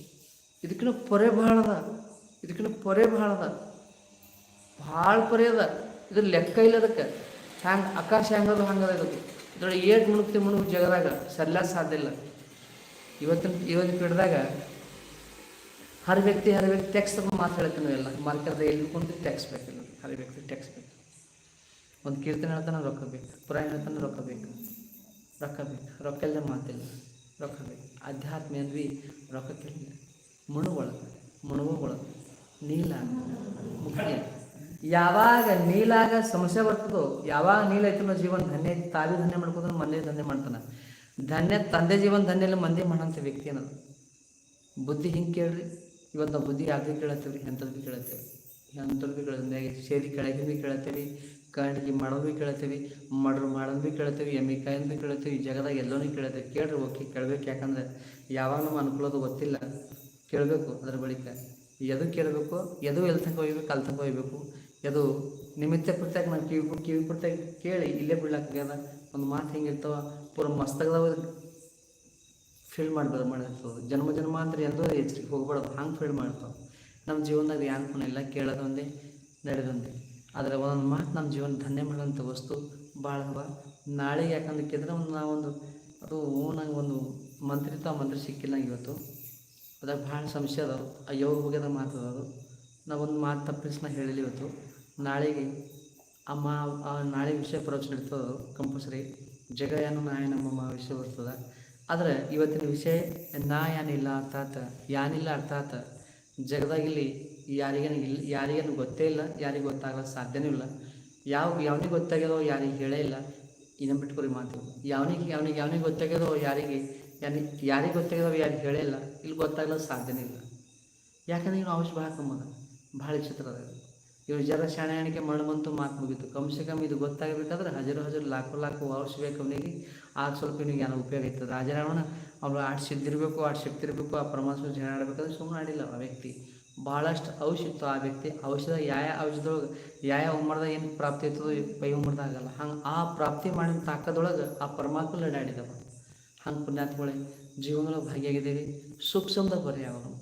ಇದಕ್ಕಿನ ಪೊರೆ ಭಾಳ ಅದ ಇದಕ್ಕಿನ್ನ ಪೊರೆ ಭಾಳ ಅದ ಭಾಳ ಪೊರೆ ಅದ. ಇದ್ರ ಲೆಕ್ಕ ಇಲ್ಲ ಅದಕ್ಕೆ. ಹ್ಯಾಂಗೆ, ಆಕಾಶ ಹೆಂಗದ ಹಂಗದ ಇದಕ್ಕೆ. ಇದ್ರೊಳಗೆ ಏಟ್ ಮುಣುಕ್ತಿ ಮುಳುಗು ಜಗದಾಗ ಸರಿಲಾಕ ಸಾಧ್ಯ ಇಲ್ಲ. ಇವತ್ತಿನ ಇವತ್ತಿನ ಪೀಡ್ದಾಗ ಹರ ವ್ಯಕ್ತಿ ಹರ ವ್ಯಕ್ತಿ ಟ್ಯಾಕ್ಸ್ ಮಾತು ಹೇಳ್ತೀನಿ ಎಲ್ಲ ಮಾರ್ಕೆಟ್ ಎಲ್ಲಿ ಕೊಂಡು ಟ್ಯಾಕ್ಸ್ ಇಲ್ಲ ಹರ ವ್ಯಕ್ತಿ ಟ್ಯಾಕ್ಸ್ ಬೇಕು ಒಂದು ಕೀರ್ತನೆ ಹೇಳ್ತಾನೆ ರೊಕ್ಕ ಬೇಕು. ಪುರಾಣ ಹೇಳ್ತಾನೆ ರೊಕ್ಕ ಬೇಕು. ರೊಕ್ಕ ಬೇಕು. ರೊಕ್ಕ ಇಲ್ಲದೆ ಮಾತಿಲ್ಲ. ರೊಕ್ಕ ಬೇಕು. ಅಧ್ಯಾತ್ಮ ಅಂದ್ವಿ ರೊಕ್ಕ ಕೇಳಿಲ್ಲ ಮುಳುಗೊಳಗೆ ಮುಳುಗೋಗೊಳಗೆ ನೀಲ. ಮುಖ್ಯ ಯಾವಾಗ ನೀಲಾಗ ಸಮಸ್ಯೆ ಬರ್ತದೋ, ಯಾವಾಗ ನೀಲ ಜೀವನ ಧನ್ಯ, ತಾವೇ ಧನ್ಯ ಮಾಡ್ಕೋದ್ರೆ ಮನೆ ಧನ್ಯ ಮಾಡ್ತಾನೆ. ಧನ್ಯ, ತಂದೆ ಜೀವನ ಧನ್ಯ ಇಲ್ಲ ಮಂದಿ ಮಾಡಂತ ವ್ಯಕ್ತಿ ಅನ್ನೋದು. ಬುದ್ಧಿ ಹಿಂಗೆ ಕೇಳ್ರಿ? ಇವತ್ತು ನಾವು ಬುದ್ಧಿ ಯಾಕೆ ಕೇಳತ್ತೀವಿ ಎಂಥದ್ದು ಭೀ ಕೇಳತ್ತೇವೆ ಎಂಥದ್ದು ಭೀ ಕೇಳತ್ತೀವಿ ಸೇರಿ ಕೆಳಗಿನ ಭೀ ಕೇಳತ್ತೀವಿ ಕಣ್ಣಿಗೆ ಮಾಡೋದು ಭೀ ಕೇಳತ್ತೀವಿ ಮಾಡ್ರು ಮಾಡೋದು ಭೀ ಕೇಳತ್ತೀವಿ ಎಮ್ಮೆ ಕಾಯಿಂದ ಭೀ ಕೇಳತ್ತೀವಿ ಜಗದಾಗ ಎಲ್ಲನೂ ಕೇಳತ್ತೀವಿ ಕೇಳ್ರಿ ಓಕೆ, ಕೇಳ್ಬೇಕು ಯಾಕಂದ್ರೆ ಯಾವಾಗ ನಮ್ಮ ಅನುಕೂಲದ ಗೊತ್ತಿಲ್ಲ. ಕೇಳಬೇಕು ಅದ್ರ ಬಳಿಕ. ಎದು ಕೇಳಬೇಕು, ಎದು ಎಲ್ಲಿ ತನಕ ಒಯ್ಬೇಕು ಅಲ್ಲಿ ಒಯ್ಬೇಕು. ಎದು ನಿಮಿತ್ತ ಪುರ್ತಕ ನಾನು ಕಿವಿ ಕಿವಿ ಪುರ್ತಕ ಕೇಳಿ, ಇಲ್ಲೇ ಬಿಡ್ಲಾಕ್ಕಾಗ್ಯದ ಒಂದು ಮಾತು ಹೆಂಗಿರ್ತಾವ ಪೂರ ಮಸ್ತಗದಾಗ ಫೀಲ್ ಮಾಡ್ಬಾರ್ದು ಮಾಡಿರ್ತದೆ ಜನ್ಮ ಜನ್ಮಾಂತರ ಎಲ್ಲರೂ ಎಚ್ಚರಿಕೆ ಹೋಗ್ಬಾರ್ದು, ಹಂಗೆ ಫೀಲ್ ಮಾಡ್ತಾವೆ. ನಮ್ಮ ಜೀವನದಾಗ ಯಾನ್ ಇಲ್ಲ, ಕೇಳೋದೊಂದೇ, ನಡೆದೊಂದೆ. ಆದರೆ ಒಂದೊಂದು ಮಾತು ನಮ್ಮ ಜೀವನ ಧನ್ಯ ಮಾಡೋಂಥ ವಸ್ತು ಭಾಳ ಅವ. ನಾಳೆ ಯಾಕಂದ್ರೆ ಒಂದು ನಾವೊಂದು ಅದು ನಂಗೆ ಒಂದು ಮಂತ್ರಿತ ಮಂತ್ರಿ ಸಿಕ್ಕಿಲ್ಲ ಇವತ್ತು. ಅದಾಗ ಭಾಳ ಸಮಸ್ಯೆ ಅದಾವ. ಅಯ್ಯೋ, ಹೋಗ್ಯದ ಮಾತು ಅದು ನಾವೊಂದು ಮಾತು ತಪ್ಪಿಸಿ ನಾ ಇವತ್ತು. ನಾಳೆಗೆ ಆ ನಾಳೆ ವಿಷಯ ಪ್ರವಚನ ಇರ್ತದೆ ಕಂಪಲ್ಸರಿ ಜಗಯಾನ ನಾಯ ನಮ್ಮ ವಿಷಯ ಬರ್ತದೆ. ಆದರೆ ಇವತ್ತಿನ ವಿಷಯ ನಾ ಯಾನಿಲ್ಲ ಅರ್ಥಾತ ಯಾನಿಲ್ಲ ಅರ್ಥಾತ ಜಗದಾಗಿಲ್ಲಿ ಯಾರಿಗೇನು ಇಲ್ಲ ಯಾರಿಗೇನು ಗೊತ್ತೇ ಇಲ್ಲ, ಯಾರಿಗೆ ಗೊತ್ತಾಗಲ್ಲ ಸಾಧ್ಯನೂ ಇಲ್ಲ. ಯಾವ, ಯಾವನಿಗೆ ಗೊತ್ತಾಗ್ಯದೋ, ಯಾರಿಗೆ ಹೇಳೇ ಇಲ್ಲ. ಇನ್ನೊಂದು ಬಿಟ್ಕೊರಿ ಮಾತು. ಯಾವನಿಗೆ ಯಾವನಿಗೆ ಯಾವನಿಗೆ ಗೊತ್ತಾಗ್ಯದೋ, ಯಾರಿಗೆ, ಯಾನಿ, ಯಾರಿಗೆ ಗೊತ್ತಾಗ್ಯದೋ, ಯಾರಿಗೆ ಹೇಳೇ ಇಲ್ಲ. ಇಲ್ಲಿ ಗೊತ್ತಾಗಲ್ಲ ಸಾಧ್ಯನೇ ಇಲ್ಲ. ಯಾಕಂದ್ರೆ ಇವ್ನು ಅವಶ್ಯ ಭಾಳ ಕಮ್ಮದ ಭಾಳ ಚಿತ್ರದ ಇವ್ರು ಜರ ಶಾಣೆಣಿಕೆ ಮಣ್ಣು ಮಾತು ಮುಗೀತು. ಕಮ್ ಸೆ ಕಮ್ ಇದು ಗೊತ್ತಾಗಬೇಕಾದ್ರೆ ಹಜರು ಹಜರು ಲಾಕು ಲಾಖು ವರ್ಷ ಬೇಕು ಅವನಿಗೆ. ಆಗ ಸ್ವಲ್ಪ ಇವನಿಗೆ ಏನೋ ಉಪಯೋಗ ಆಯ್ತದ ರಾಜರಾವಣ ಅವ್ರು ಆಟ ಸಿದ್ಧಿರಬೇಕು ಆಟ ಶಕ್ತಿ ಇರಬೇಕು ಆ ಪ್ರಮಾಣ ಜನ ಆಡಬೇಕಾದ್ರೆ ಸುಮ್ಮನೆ ಆಡಿಲ್ಲ ಆ ವ್ಯಕ್ತಿ. ಭಾಳಷ್ಟು ಔಷಧ ಇತ್ತು ಆ ವ್ಯಕ್ತಿ. ಔಷಧ ಯಾವ ಔಷಧದೊಳಗೆ, ಯಾವ ಉಮ್ಮರ್ದಾಗ ಏನು ಪ್ರಾಪ್ತಿ ಇರ್ತದೆ ಪೈ ಉಮ್ಮರ್ದಾಗಲ್ಲ ಹಂಗೆ ಆ ಪ್ರಾಪ್ತಿ ಮಾಡಿದ ತಾಕದೊಳಗೆ ಆ ಪರಮಾತ್ಮ ಲಡಾಡಿದವ. ಹಂಗೆ ಪುಣ್ಯಾತ್ಮಗಳೇ, ಜೀವನದೊಳಗೆ ಭಾಗಿಯಾಗಿದ್ದೀವಿ ಸೂಕ್ಷ್ಮದಾಗ ಬರೀ ಅವರು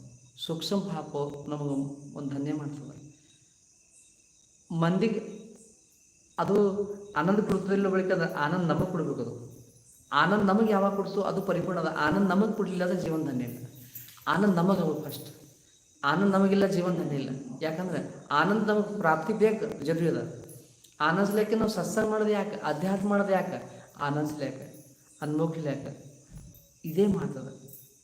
ಸೂಕ್ಷ್ಮ ಪಾಪ ನಮಗೆ ಒಂದು ಧನ್ಯ ಮಾಡ್ತದೆ. ಮಂದಿಗೆ ಅದು ಆನಂದ ಕೊಡ್ತದಿಲ್ಲ ಬಳಿಕ ಅದು ಆನಂದ ನಮಗೆ ಕೊಡಬೇಕು ಅದು. ಆನಂದ ನಮಗೆ ಯಾವಾಗ ಕೊಡಿಸು ಅದು ಪರಿಪೂರ್ಣ ಅದ. ಆನಂದ ನಮಗೆ ಕೊಡಲಿಲ್ಲ ಅದು ಜೀವನ ಧನ್ಯ ಇಲ್ಲ. ಆನಂದ ನಮಗೆ ಅವು ಫಸ್ಟ್ ಆನಂದ ನಮಗಿಲ್ಲ ಜೀವನ ಧನ್ಯ ಇಲ್ಲ. ಯಾಕಂದ್ರೆ ಆನಂದ ನಮಗೆ ಪ್ರಾಪ್ತಿ ಬೇಕು ಜರುರಿ ಅದ. ಆನಂದಿಸ್ಲಿಕ್ಕೆ ನಾವು ಸತ್ಸಂಗ ಮಾಡೋದು ಯಾಕೆ? ಅಧ್ಯಾತ್ಮ ಮಾಡೋದು ಯಾಕೆ? ಅನ್ಮೋಕ್ ಅನ್ಮೋಗ್ಲಿಕ್ಕೆ ಇದೇ ಮಾತದ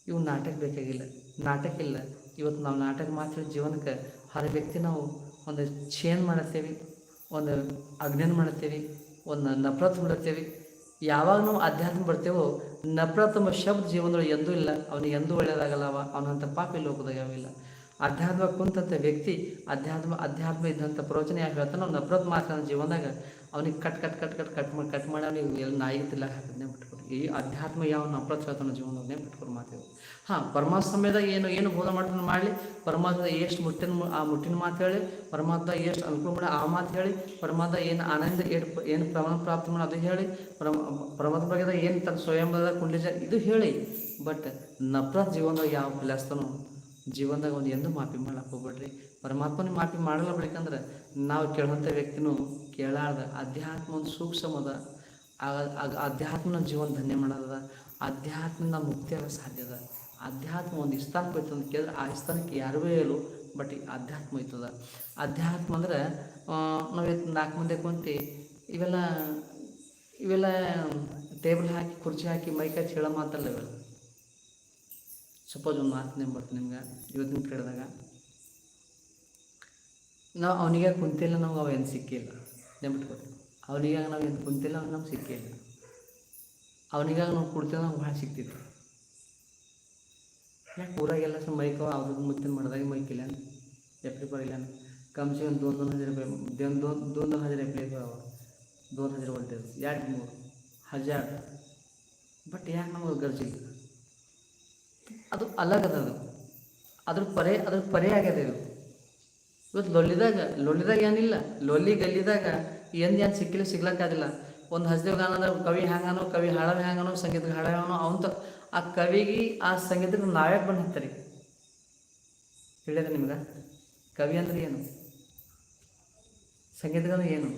ಇವು ನಾಟಕ ಬೇಕಾಗಿಲ್ಲ. ನಾಟಕ ಇಲ್ಲ. ಇವತ್ತು ನಾವು ನಾಟಕ ಮಾತ್ರ ಜೀವನಕ್ಕೆ ಹರ ವ್ಯಕ್ತಿ ನಾವು ಒಂದು ಚೇನ್ ಮಾಡುತ್ತೇವೆ ಒಂದು ಅಜ್ಞಾನ ಮಾಡುತ್ತೇವೆ ಒಂದು ನಫರತ್ ಬಿಡುತ್ತೇವೆ ಯಾವಾಗ ನಾವು ಅಧ್ಯಾತ್ಮ ಬರ್ತೇವೋ ನಫರತ್ ಎಂಬ ಶಬ್ದ ಜೀವನದೊಳಗೆ ಎಂದೂ ಇಲ್ಲ, ಅವನಿಗೆ ಎಂದೂ ಒಳ್ಳೆಯದಾಗಲ್ಲ, ಅವ ಅವನಂಥ ಪಾಪಿ ಲೋಕದಾಗ ಯಾವಿಲ್ಲ ಅಧ್ಯಾತ್ಮ ಕುಂತಂಥ ವ್ಯಕ್ತಿ, ಅಧ್ಯಾತ್ಮ ಅಧ್ಯಾತ್ಮ ಇದ್ದಂಥ ಪ್ರವಚನ ಯಾಕೆ ಹೇಳ್ತಾನೆ ಅವ್ನು ಮಾತ್ರ ಜೀವನದಾಗ, ಅವನಿಗೆ cut cut cut cut cut ಮಾಡಿ ಕಟ್ ಮಾಡಿ ಅವನಿಗೆ ಎಲ್ಲ ನಾಯಿಗೆ ತಿಲ್ಲ ಹಾಕಿದ್ನೇ ಈ ಅಧ್ಯಾತ್ಮ ಯಾವ ನಫರತ್ ಹೇಳ್ತಾನೆ ಬಿಟ್ಕೊಂಡು ಮಾತೇವೆ. ಹಾಂ ಪರಮಾತ್ಮ ಸಮಯದಾಗ ಏನು ಏನು ಬೋಧ ಮಾಡ್ತಾನೆ ಮಾಡಲಿ ಪರಮಾತ್ಮ ಎಷ್ಟು ಮುಟ್ಟಿನ ಆ ಮುಟ್ಟಿನ ಮಾತು ಹೇಳಿ ಪರಮಾತ್ಮ ಎಷ್ಟು ಅನುಕೂಲ ಮಾಡಿ ಆ ಮಾತು ಹೇಳಿ ಪರಮಾತ್ಮ ಏನು ಆನಂದ ಏನು ಏನು ಪ್ರಮಾಣ ಪ್ರಾಪ್ತಿ ಮಾಡಿ ಅದು ಹೇಳಿ, ಪರಮ ಪರಮಾತ್ಮ ಬಗ್ಗೆ ಏನು ತನ್ನ ಸ್ವಯಂಬದ ಕುಂಡಿಜ ಇದು ಹೇಳಿ. ಬಟ್ ನಪ್ರ ಜೀವನದಾಗ ಯಾವ ಪ್ಲಸ್ತನೋ ಜೀವನದಾಗ ಒಂದು ಎಂದು ಮಾಪಿ ಮಾಡಕ್ಕೆ ಹೋಗ್ಬೇಡ್ರಿ. ಪರಮಾತ್ಮನಿಗೆ ಮಾಪಿ ಮಾಡಲ್ಲ ಬೇಕಂದ್ರೆ ನಾವು ಕೇಳುವಂಥ ವ್ಯಕ್ತಿನೂ ಕೇಳಾರ್ದ ಅಧ್ಯಾತ್ಮ ಒಂದು ಸೂಕ್ಷ್ಮ ಅದ ಆ- ಆ- ಅಧ್ಯಾತ್ಮನ ಜೀವನ ಧನ್ಯ ಮಾಡೋದ ಅಧ್ಯಾತ್ಮದಿಂದ ಮುಕ್ತಿ ಆಗೋ ಸಾಧ್ಯ ಅದ. ಅಧ್ಯಾತ್ಮ ಒಂದು ಸ್ಥಾನಕ್ಕೆ ಹೋಯ್ತು ಅಂತ ಕೇಳಿದ್ರೆ ಆ ಸ್ಥಾನಕ್ಕೆ ಯಾರೂ ಹೇಳು ಬಟ್ ಈ ಅಧ್ಯಾತ್ಮ ಹೋಯ್ತದ. ಅಧ್ಯಾತ್ಮ ಅಂದ್ರೆ ನಾವು ನಾಲ್ಕು ಮಂದಿ ಕುಂತು, ಇವೆಲ್ಲ ಇವೆಲ್ಲ ಟೇಬಲ್ ಹಾಕಿ, ಕುರ್ಚಿ ಹಾಕಿ ಮೈ ಕಚ್ಚಿ ಹೇಳೋ ಮಾತಲ್ಲ ಇವೆಲ್ಲ. ಸಪೋಸ್ ಒಂದು ಮಾತು ನಿಮ್ಮ ಬರ್ತೀನಿ ನಿಮ್ಗೆ, ಇವತ್ತಿನ ಕ್ರೀಡೆದಾಗ. ನಾವು ಅವನಿಗೆ ಕುಂತಿಲ್ಲ, ನಮ್ಗೆ ಅವ ಏನು ಸಿಕ್ಕಿಲ್ಲ. ನೆನ್ಬಿಟ್ಕೊಟ್ಟು ಅವನಿಗಾಗ ನಾವು ಏನು ಕುಂತಿಲ್ಲ ಅವ್ನು ನಮ್ಗೆ ಸಿಕ್ಕಿಲ್ಲ. ಅವನಿಗಾಗ ನಾವು ಕೊಡ್ತೀವಿ ನಮ್ಗೆ ಭಾಳ ಸಿಕ್ತಿತ್ತು. ಯಾಕೆ ಊರಾಗೆಲ್ಲ ಸೊ ಮೈಕವ ಅವ್ರಿಗೆ ಮುತ್ತಿನ ಮಾಡಿದಾಗ ಮೈಕಿಲ್ಲ. ಎಪ್ಲಿ ಬರಲಿಲ್ಲ ಕಮ್ ಒಂದು ದೊನ್ ಹಜಾರ ರೂಪಾಯಿ ದೊನ್ ದೊನ್ ದೊನ್ ಹಜಾರ್ ಎಪ್ಲಿ ಅವ ದೊನ್ ಹಜಾರ್ ವೋಲ್ಟೇಜ್ ಎರಡು ಮೂರು ಹಜಾರ್. ಬಟ್ ಯಾಕೆ ನಮ್ಗೆ ಗರ್ಜಿ ಅದು ಅಲಗದ ಅದು. ಅದ್ರ ಪರೇ ಅದ್ರ ಪರೇ ಆಗ್ಯದ ಇದು. ಇವತ್ತು ಲೊಲ್ಲಿದಾಗ ಲೊಲ್ಲಿದಾಗ ಏನಿಲ್ಲ. ಲೊಲ್ಲಿ ಗಲ್ಲಿದಾಗ ಏನು ಏನು ಸಿಕ್ಕಿಲ್ಲ ಸಿಗ್ಲಕ್ಕಾದಿಲ್ಲ ಒಂದು ಹಸ್ದೇವ್ ಗಾನ ಕವಿ ಹ್ಯಾಂಗನೋ, ಕವಿ ಹಾಡವ ಹ್ಯಾಂಗನೋ ಸಂಗೀತ ಹಾಡವನೋ ಅವಂತ ಆ ಕವಿಗೆ ಆ ಸಂಗೀತಕ್ಕೆ ನಾವ್ಯಾಕೆ ಬಂದು ಹತ್ತರಿ ತಿಳಿಯದ ನಿಮ್ಗೆ? ಕವಿ ಅಂದ್ರೆ ಏನು? ಸಂಗೀತಗನು ಏನು?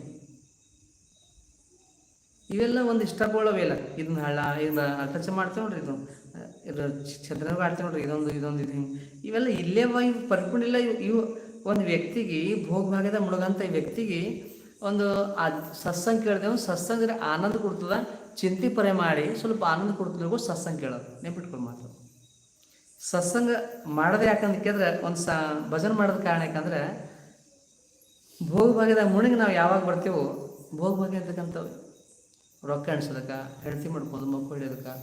ಇವೆಲ್ಲ ಒಂದು ಇಷ್ಟಪಡೋವೆಲ್ಲ ಇದನ್ನ ಹಳ್ಳ, ಇದನ್ನ ಟಚ್ ಮಾಡ್ತೇವೆ ನೋಡ್ರಿ ಇದು ಇದು ಚಂದ್ರನಾಗ ಆಡ್ತೇವೆ ನೋಡ್ರಿ, ಇದೊಂದು ಇದೊಂದು, ಇದು ಇವೆಲ್ಲ ಇಲ್ಲೇ ಇವು ಪರ್ಕೊಂಡಿಲ್ಲ ಇವು ಒಂದು ವ್ಯಕ್ತಿಗೆ ಭೋಗ ಭಾಗದ ಮುಳುಗಂತ ಈ ವ್ಯಕ್ತಿಗೆ ಒಂದು ಆ ಸತ್ಸಂಗ ಕೇಳಿದೆವು ಸತ್ಸಂಗ ಆನಂದ ಕೊಡ್ತದ, ಚಿಂತೆ ಪರೆ ಮಾಡಿ ಸ್ವಲ್ಪ ಆನಂದ ಕೊಡ್ತಿದ್ರು ಸತ್ಸಂಗ ಕೇಳೋದು ನೆನ್ಪಿಟ್ಕೊಂಡು ಮಾತು. ಸತ್ಸಂಗ ಮಾಡೋದು ಯಾಕಂದ್ರೆ ಕೇಳಿದ್ರೆ ಒಂದು ಸ ಭಜನೆ ಮಾಡೋದ ಕಾರಣ ಯಾಕಂದ್ರೆ ಭೋಗ ಭಾಗ್ಯದಾಗ ಮುಣಿಗೆ ನಾವು ಯಾವಾಗ ಬರ್ತೀವೋ, ಭೋಗ ಭಾಗ್ಯ ಇರ್ತಕ್ಕಂಥವು ರೊಕ್ಕ ಎಣ್ಸೋದಕ್ಕೆ, ಹೆಂಡತಿ ಮಾಡ್ಬೋದು ಮಕ್ಕಳು ಹಿಡಿಯೋದಕ್ಕೆ,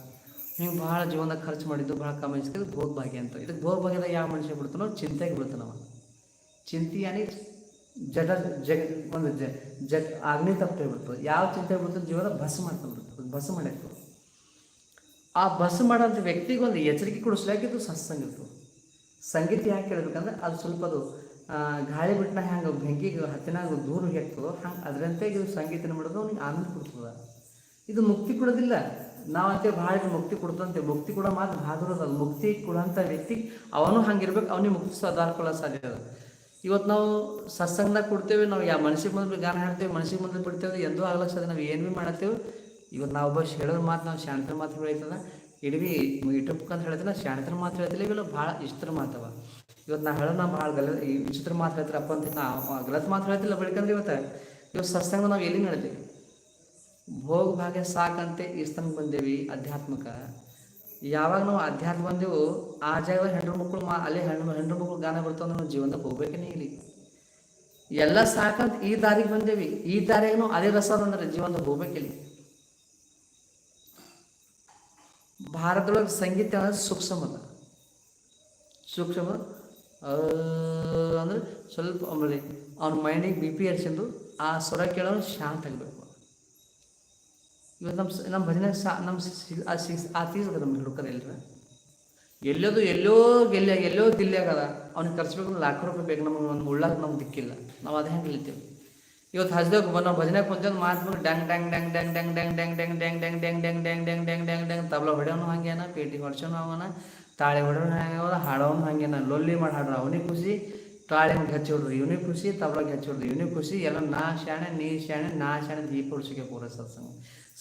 ನೀವು ಭಾಳ ಜೀವನದಾಗ ಖರ್ಚು ಮಾಡಿದ್ದು ಭಾಳ ಕಮ್ಮಿ ಇದು ಭೋಗ ಭಾಗ್ಯ ಅಂತ. ಇದಕ್ಕೆ ಭೋಗ ಭಾಗ್ಯದಾಗ ಯಾವ ಮನುಷ್ಯ ಬಿಡ್ತಾನೋ ಚಿಂತೆಗೆ ಬಿಡ್ತಾನವ. ಚಿಂತೆ ಜಡ ಜಗ ಒಂದು ಜ ಜಗ್ ಅಗ್ನಿ ತಪ್ಪೇ ಬಿಡ್ತು ಯಾವ ಚಿಂತೆ ಬಿಡ್ತು ಜೀವನ ಬಸ್ ಮಾಡ್ತಾ ಬಿಡ್ತದೆ. ಬಸ್ ಮಾಡಿತ್ತು ಆ ಬಸ್ ಮಾಡೋಂಥ ವ್ಯಕ್ತಿಗೆ ಒಂದು ಎಚ್ಚರಿಕೆ ಕೊಡಿಸ್ಲಾಕಿದ್ದು ಸತ್ಸಂಗ ಇತ್ತು ಸಂಗೀತ ಯಾಕೆ ಕೇಳಬೇಕಂದ್ರೆ ಅದು ಸ್ವಲ್ಪ ಅದು ಗಾಳಿ ಬಿಟ್ಟನ ಹ್ಯಾಂಗೆ ಬೆಂಕಿಗೆ ಹತ್ತಿನಾಗ ದೂರ ಹೆಕ್ತದೋ ಹಂಗೆ ಅದರಂತೆ ಇದು ಸಂಗೀತನ ಮಾಡೋದು ಅವ್ನಿಗೆ ಆನಂದ ಕೊಡ್ತದ. ಇದು ಮುಕ್ತಿ ಕೊಡೋದಿಲ್ಲ. ನಾವಂತೆ ಭಾಳ ಮುಕ್ತಿ ಕೊಡ್ತಂತೆ ಮುಕ್ತಿ ಕೊಡೋ ಮಾತು ಬಹಾದುರದ ಮುಕ್ತಿ ಕೊಡೋಂಥ ವ್ಯಕ್ತಿ ಅವನು ಹಂಗಿರ್ಬೇಕು, ಅವನಿಗೆ ಮುಕ್ತಿ ಸುಧಾರ್ಕೊಳ್ಳೋ ಸಾಧ್ಯ ಅದ. ಇವತ್ತು ನಾವು ಸತ್ಸಂಗದಾಗ ಕೊಡ್ತೇವೆ, ನಾವು ಯಾವ ಮನಸ್ಸಿಗೆ ಬಂದ್ರೆ ಗಾನ ಹಾಡ್ತೇವೆ ಮನಸ್ಸಿಗೆ ಬಂದ್ರೆ ಬಿಡ್ತೇವೆ ಎಂದೂ ಆಗ್ಲಕ್ಕ ನಾವು ಏನು ಭೀ ಮಾಡತ್ತೇವೆ. ಇವತ್ತು ನಾವು ಒಬ್ಬ ಹೇಳೋದ್ರ ಮಾತು, ನಾವು ಶಾಂತರ ಮಾತು ಹೇಳ್ತದ. ಇಡೀ ಅಂತ ಹೇಳ್ತೀನಿ, ಶಾಂತರ ಮಾತು ಹೇಳ್ತಿಲ್ಲ ಇವೆಲ್ಲ ಭಾಳ ಇಷ್ಟರ ಮಾತವ ಇವತ್ತು ನಾ ಹೇಳೋ ನಾ ಭಾಳ ಗಲ ವಿಚಿತ್ರ ಮಾತು ಹೇಳ್ತಾರಪ್ಪ ಅಂತ ನಾ ಗಲತ್ ಮಾತು ಹೇಳ್ತಿಲ್ಲ ಬೆಳಕಂದ್ರೆ ಇವತ್ತು. ಇವತ್ತು ಸತ್ಸಂಗ ನಾವು ಎಲ್ಲಿ ನಡೆದಿ ಭೋಗ ಭಾಗ್ಯ ಸಾಕಂತೆ ಇಸ್ತಂಗೆ ಬಂದೇವಿ ಅಧ್ಯಾತ್ಮಕ ಯಾವಾಗ ನಾವು ಅಧ್ಯಾತ್ಮ ಬಂದೆವು ಆ ಜಾಗದಾಗ ಹೆಣ್ಣು ಮಕ್ಕಳು ಮಾ ಅಲ್ಲಿ ಹೆಣ್ಣು ಹೆಣ್ಣು ಮಕ್ಕಳು ಗಾನ ಬರ್ತಾವ ನಾವು ಜೀವನದಾಗ ಹೋಗ್ಬೇಕೇನೆ ಇಲ್ಲಿ. ಎಲ್ಲ ಸಾಕಂತ ಈ ದಾರಿಗೆ ಬಂದೇವಿ. ಈ ದಾರಿಯಾಗ ನಾವು ಅದೇ ರಸ ಜೀವನದ ಜೀವನದಾಗ ಹೋಗ್ಬೇಕಿಲ್ಲಿ ಭಾರತದೊಳಗೆ ಸಂಗೀತ ಅಂದ್ರೆ ಸೂಕ್ಷ್ಮ ಅದ ಸೂಕ್ಷ್ಮ ಅಂದ್ರೆ ಸ್ವಲ್ಪ ಆಮೇಲೆ ಅವ್ನ ಮೈಂಡಿಗೆ ಬಿ ಪಿ ಹಚ್ಚಿಂದು ಆ ಸ್ವರ ಕೇಳೋನು ಶಾಂತ ಆಗಬೇಕು. ಇವತ್ತು ನಮ್ಮ ನಮ್ಮ ಭಜನೆ ಸಾ ನಮ್ಮ ಆ ಆ ನಮ್ಮ ಹುಡುಕರು ಎಲ್ಲರ ಎಲ್ಲೋದು ಎಲ್ಲೋ ಗೆಲ್ಲ ಎಲ್ಲೋ ದಿಲ್ಲಾಗದ ಅವ್ನಿಗೆ ಒಂದು ಲಾಖ ರೂಪಾಯಿ ಬೇಕು ನಮಗೆ ಒಂದು ಉಳ್ಳಾಗ ನಮ್ಗೆ ದಿಕ್ಕಿಲ್ಲ ನಾವು ಅದು ಹೆಂಗೆ ಇಳಿತೀವಿ ಇವತ್ತು ಹಚ್ದಾಗ ನಾವು ಭಜನೆ ಕುಂತಂದು ಮಾತು ಡ್ಯಾಂಗ್ ಡ್ಯಾಂಗ್ ಡ್ಯಾಂಗ್ ಡ್ಯಾಂಗ್ ಡ್ಯಾಂಗ್ ಡ್ಯಾಂಗ್ ಡ್ಯಾಂಗ್ ಡ್ಯಾಂಗ್ ಡ್ಯಾಂಗ್ ಡ್ಯಾಂಗ್ ಡ್ಯಾಂಗ್ ಡ್ಯಾಂಗ್ ಡ್ಯಾಂಗ್ ಡ್ಯಾಂಗ್ ಡ್ಯಾಂಗ್ ಡ್ಯಾಂಗ್ ತಬಲ ಹೊಡೆಯೋನು ಹಂಗೇನ ಪೇಟಿ ಹೊಡ್ಸೋನು ಅವನ ತಾಳೆ ಹೊಡೆಯೋನು ಹಂಗೆ ಹಾಡೋನು ಹಂಗೇನ ಲೊಲ್ಲಿ ಮಾಡಿ ಹಾಡ್ರ ಅವನಿಗೆ ಖುಷಿ ತಾಳೆ ಡ್ಯಾಂಗ್ ಡ್ಯಾಂಗ್ ಇವನಿಗೆ ಖುಷಿ ಡ್ಯಾಂಗ್ ಹಚ್ಚಿ ಡ್ಯಾಂಗ್ ಇವನಿಗೆ ಖುಷಿ ಎಲ್ಲ ನಾ ಶಾಣೆ ನೀ ಶಾಣೆ ನಾ ಶಾಣೆ ದೀಪ ಡ್ಯಾಂಗ್ ಪೂರ ಸತ್ಸಂಗ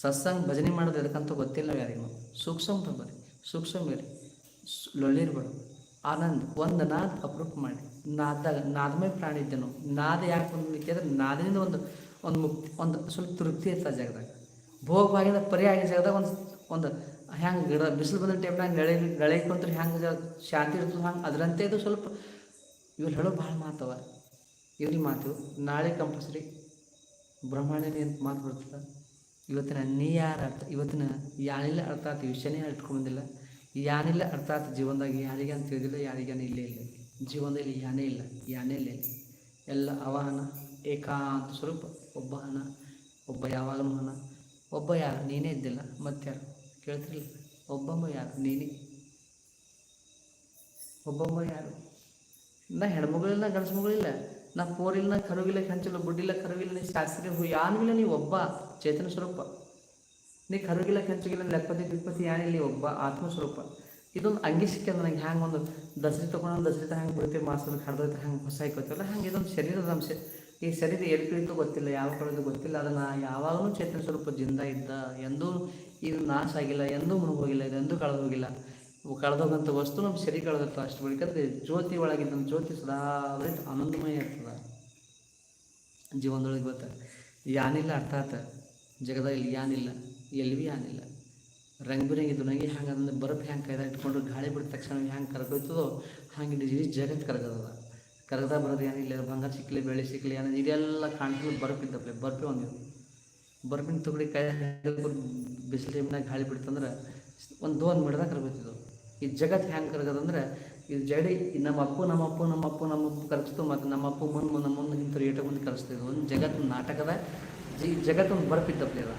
ಸತ್ಸಂಗ ಭಜನೆ ಮಾಡೋದು ಎದಕ್ಕಂತ ಗೊತ್ತಿಲ್ಲ ಯಾರಿಗೂ. ಸೂಕ್ಷ್ಮ ಬರ್ರಿ ಸೂಕ್ಷ್ಮ ಇರಿ ಲೊಳ್ಳಿರ್ಬಾರ್ದು ಆನಂದ್, ಒಂದು ನಾದ್ ಅಪ್ರೂಪ್ ಮಾಡಿ. ನಾದಾಗ ನಾದಮೇ ಪ್ರಾಣಿ ಇದ್ದೆ ನಾದ ಯಾಕೆ ಬಂದಕ್ಕೆ ಅಂದ್ರೆ ನಾದಿನಿಂದ ಒಂದು ಒಂದು ಮುಕ್ತಿ, ಒಂದು ಸ್ವಲ್ಪ ತೃಪ್ತಿ ಇರ್ತದೆ ಜಾಗದಾಗ. ಭೋಗವಾಗಿಂದ ಪರ್ಯಾಯ ಜಾಗದಾಗ ಒಂದು ಒಂದು ಹ್ಯಾಂಗೆ ಗಿಡ, ಬಿಸಿಲು ಬಂದ ಟೈಮ್ನಾಗ ನೆಳೆ ಗಾಳಿ ಕುಂತ್ರೆ ಹೆಂಗೆ ಶಾಂತಿ ಇರ್ತದೆ ಹಂಗೆ ಅದರಂತೆ ಇದು ಸ್ವಲ್ಪ ಇವ್ರು ಹೇಳೋ ಭಾಳ ಮಾತವ ಇವ್ರಿಗೆ ಮಾತು. ನಾಳೆ ಕಂಪಲ್ಸರಿ ಬ್ರಹ್ಮಾಂಡನೇ ಅಂತ ಮಾತು ಬರ್ತದೆ. ಇವತ್ತಿನ ನೀ ಯಾರು ಅರ್ಥ, ಇವತ್ತಿನ ಯಾನಿಲ್ಲ ಅರ್ಥ ಆತ ವಿಷಯನೇ ಇಟ್ಕೊಂಡಿಲ್ಲ ಯಾನಿಲ್ಲ ಅರ್ಥ ಆತ ಜೀವನದಾಗ ಯಾರಿಗೆ ಅಂತ ತಿಳಿದಿಲ್ಲ ಯಾರಿಗೇನು ಇಲ್ಲೇ ಇಲ್ಲ. ಜೀವನದಲ್ಲಿ ಯಾನೇ ಇಲ್ಲ ಯಾನೇ ಇಲ್ಲ ಎಲ್ಲ ಅವಹನ ಏಕಾಂತ ಸ್ವರೂಪ, ಒಬ್ಬ ಹಣ ಒಬ್ಬ ಯಾವಾಗಲೂ ಹಣ ಒಬ್ಬ ಯಾರು, ನೀನೇ ಇದ್ದಿಲ್ಲ ಮತ್ತಾರು ಕೇಳ್ತಿರಲಿಲ್ಲ? ಒಬ್ಬಮ್ಮ ಯಾರು? ನೀನೇ. ಒಬ್ಬಮ್ಮ ಯಾರು? ನಾ ಹೆಣ್ಮಗಳಿಲ್ಲ ಗಂಡಸ ಮಗಳಿಲ್ಲ ನಾ ಕೋರಿಲ್ಲ ನಾ ಕರುಗಿಲ್ಲ ಕಂಚಿಲ್ಲ ಬುಡ್ಡಿಲ್ಲ ಕರುವಿಲ್ಲ ನೀ ಶಾಸ್ತ್ರಿ ಹೂ ಯಾನಿಲ್ಲ ನೀ ಒಬ್ಬ ಚೇತನ ಸ್ವರೂಪ. ನೀ ಕರುಗಿಲ್ಲ ಕಂಚಿಗಿಲ್ಲ ಲೆಕ್ಕಪತಿ ತಿರುಪತಿ ಯಾನಿಲ್ಲ ನೀ ಒಬ್ಬ ಆತ್ಮ ಸ್ವರೂಪ. ಇದೊಂದು ಅಂಗಿ ಸಿಕ್ಕ್ಯದ ನನಗೆ ಹ್ಯಾಂಗೆ ಒಂದು ದಸರಿ ತೊಗೊಂಡು ದಸರಿ ಹ್ಯಾಂಗೆ ಬಿಡ್ತೀವಿ, ಮಾಸದ ಕಡ್ದೈತೆ ಹ್ಯಾಂಗೆ ಹೊಸ ಹಾಕೋತೀವಲ್ಲ ಹಂಗೆ ಇದೊಂದು ಶರೀರದ ಅಂಶ. ಈ ಶರೀರ ಎಲ್ಲಿ ಕಳೀತೋ ಗೊತ್ತಿಲ್ಲ, ಯಾವ ಕಡೆದು ಗೊತ್ತಿಲ್ಲ ಅದನ್ನು ಯಾವಾಗಲೂ ಚೇತನ ಸ್ವರೂಪ ಜಿಂದ ಇದ್ದ, ಎಂದೂ ಇದು ನಾಶ ಆಗಿಲ್ಲ, ಎಂದೂ ಮುಳುಗೋಗಿಲ್ಲ ಇದು ಎಂದೂ ಕಳೆದು ಕಳೆದೋಗಂಥ ವಸ್ತು ನಮ್ಮ ಶರೀರ ಕಳೆದಿರ್ತದೆ ಅಷ್ಟು ಬಳಿಕಂದ್ರೆ ಜ್ಯೋತಿ ಒಳಗಿದ್ದ ಜ್ಯೋತಿ ಸದಾ ಆನಂದಮಯ ಇರ್ತದೆ. ಜೀವನದೊಳಗೆ ಗೊತ್ತ? ಯಾನಿಲ್ಲ ಅರ್ಥ ಆತ. ಜಗದಾಗ ಇಲ್ಲಿ ಯಾನಿಲ್ಲ, ಎಲ್ಲಿ ಭೀ ಯಾನಿಲ್ಲ. ರಂಗ್ ಬಿರಂಗಿ ದುನಗಿ ಹ್ಯಾಂಗೆ ಅದನ್ನು ಬರಪ್ ಹ್ಯಾಂಗೆ ಕೈದಾಗ ಇಟ್ಕೊಂಡು ಗಾಳಿ ಬಿಟ್ಟ ತಕ್ಷಣ ಹ್ಯಾಂಗೆ ಕರಗೋಯ್ತದೋ, ಹಂಗೆ ಇಡೀ ಜಗತ್ತು ಕರಗದ ಕರಗದ ಬರೋದು ಏನಿಲ್ಲ ಬಂಗಾರ ಸಿಕ್ಕಲಿ ಬೆಳೆ ಸಿಕ್ಕಲಿ ಏನೋ ಇದೆಲ್ಲ ಕಾಣಿಸಲು ಬರಫ್ ಇದ್ದಪ್ಲೆ ಬರ್ಫಿ ಒಂದು ಬರ್ಫಿನ ತುಗಡಿ ಕೈ ಬಿಸಿಲು ಟೈಮ್ನಾಗ ಗಾಳಿ ಬಿಡ್ತಂದ್ರೆ ಒಂದು ದೋನ್ ಮಿಡ್ದಾಗ ಕರಗೋಯ್ತಿದ್ದು ಈ ಜಗತ್ತು ಹ್ಯಾಂಗೆ ಕರಗದಂದ್ರೆ ಇದು ಜಡಿ ನಮ್ಮ ಅಪ್ಪು ನಮ್ಮ ಅಪ್ಪು ನಮ್ಮ ಅಪ್ಪು ನಮ್ಮ ಅಪ್ಪು ಕರಗಿಸ್ತು ಮತ್ತು ನಮ್ಮ ಅಪ್ಪು ಮುಂದೆ ಮುಂದೆ ಮುಂದೆ ಇಂಥವ್ರು ಏಟ ಮುಂದೆ ಕಲಿಸ್ತಿದ್ವು ಒಂದು ಜಗತ್ತು ನಾಟಕದ ಜಿ ಜಗತ್ತು ಒಂದು ಬರ್ಪಿದ್ದಪ್ಲೆ ಅದ.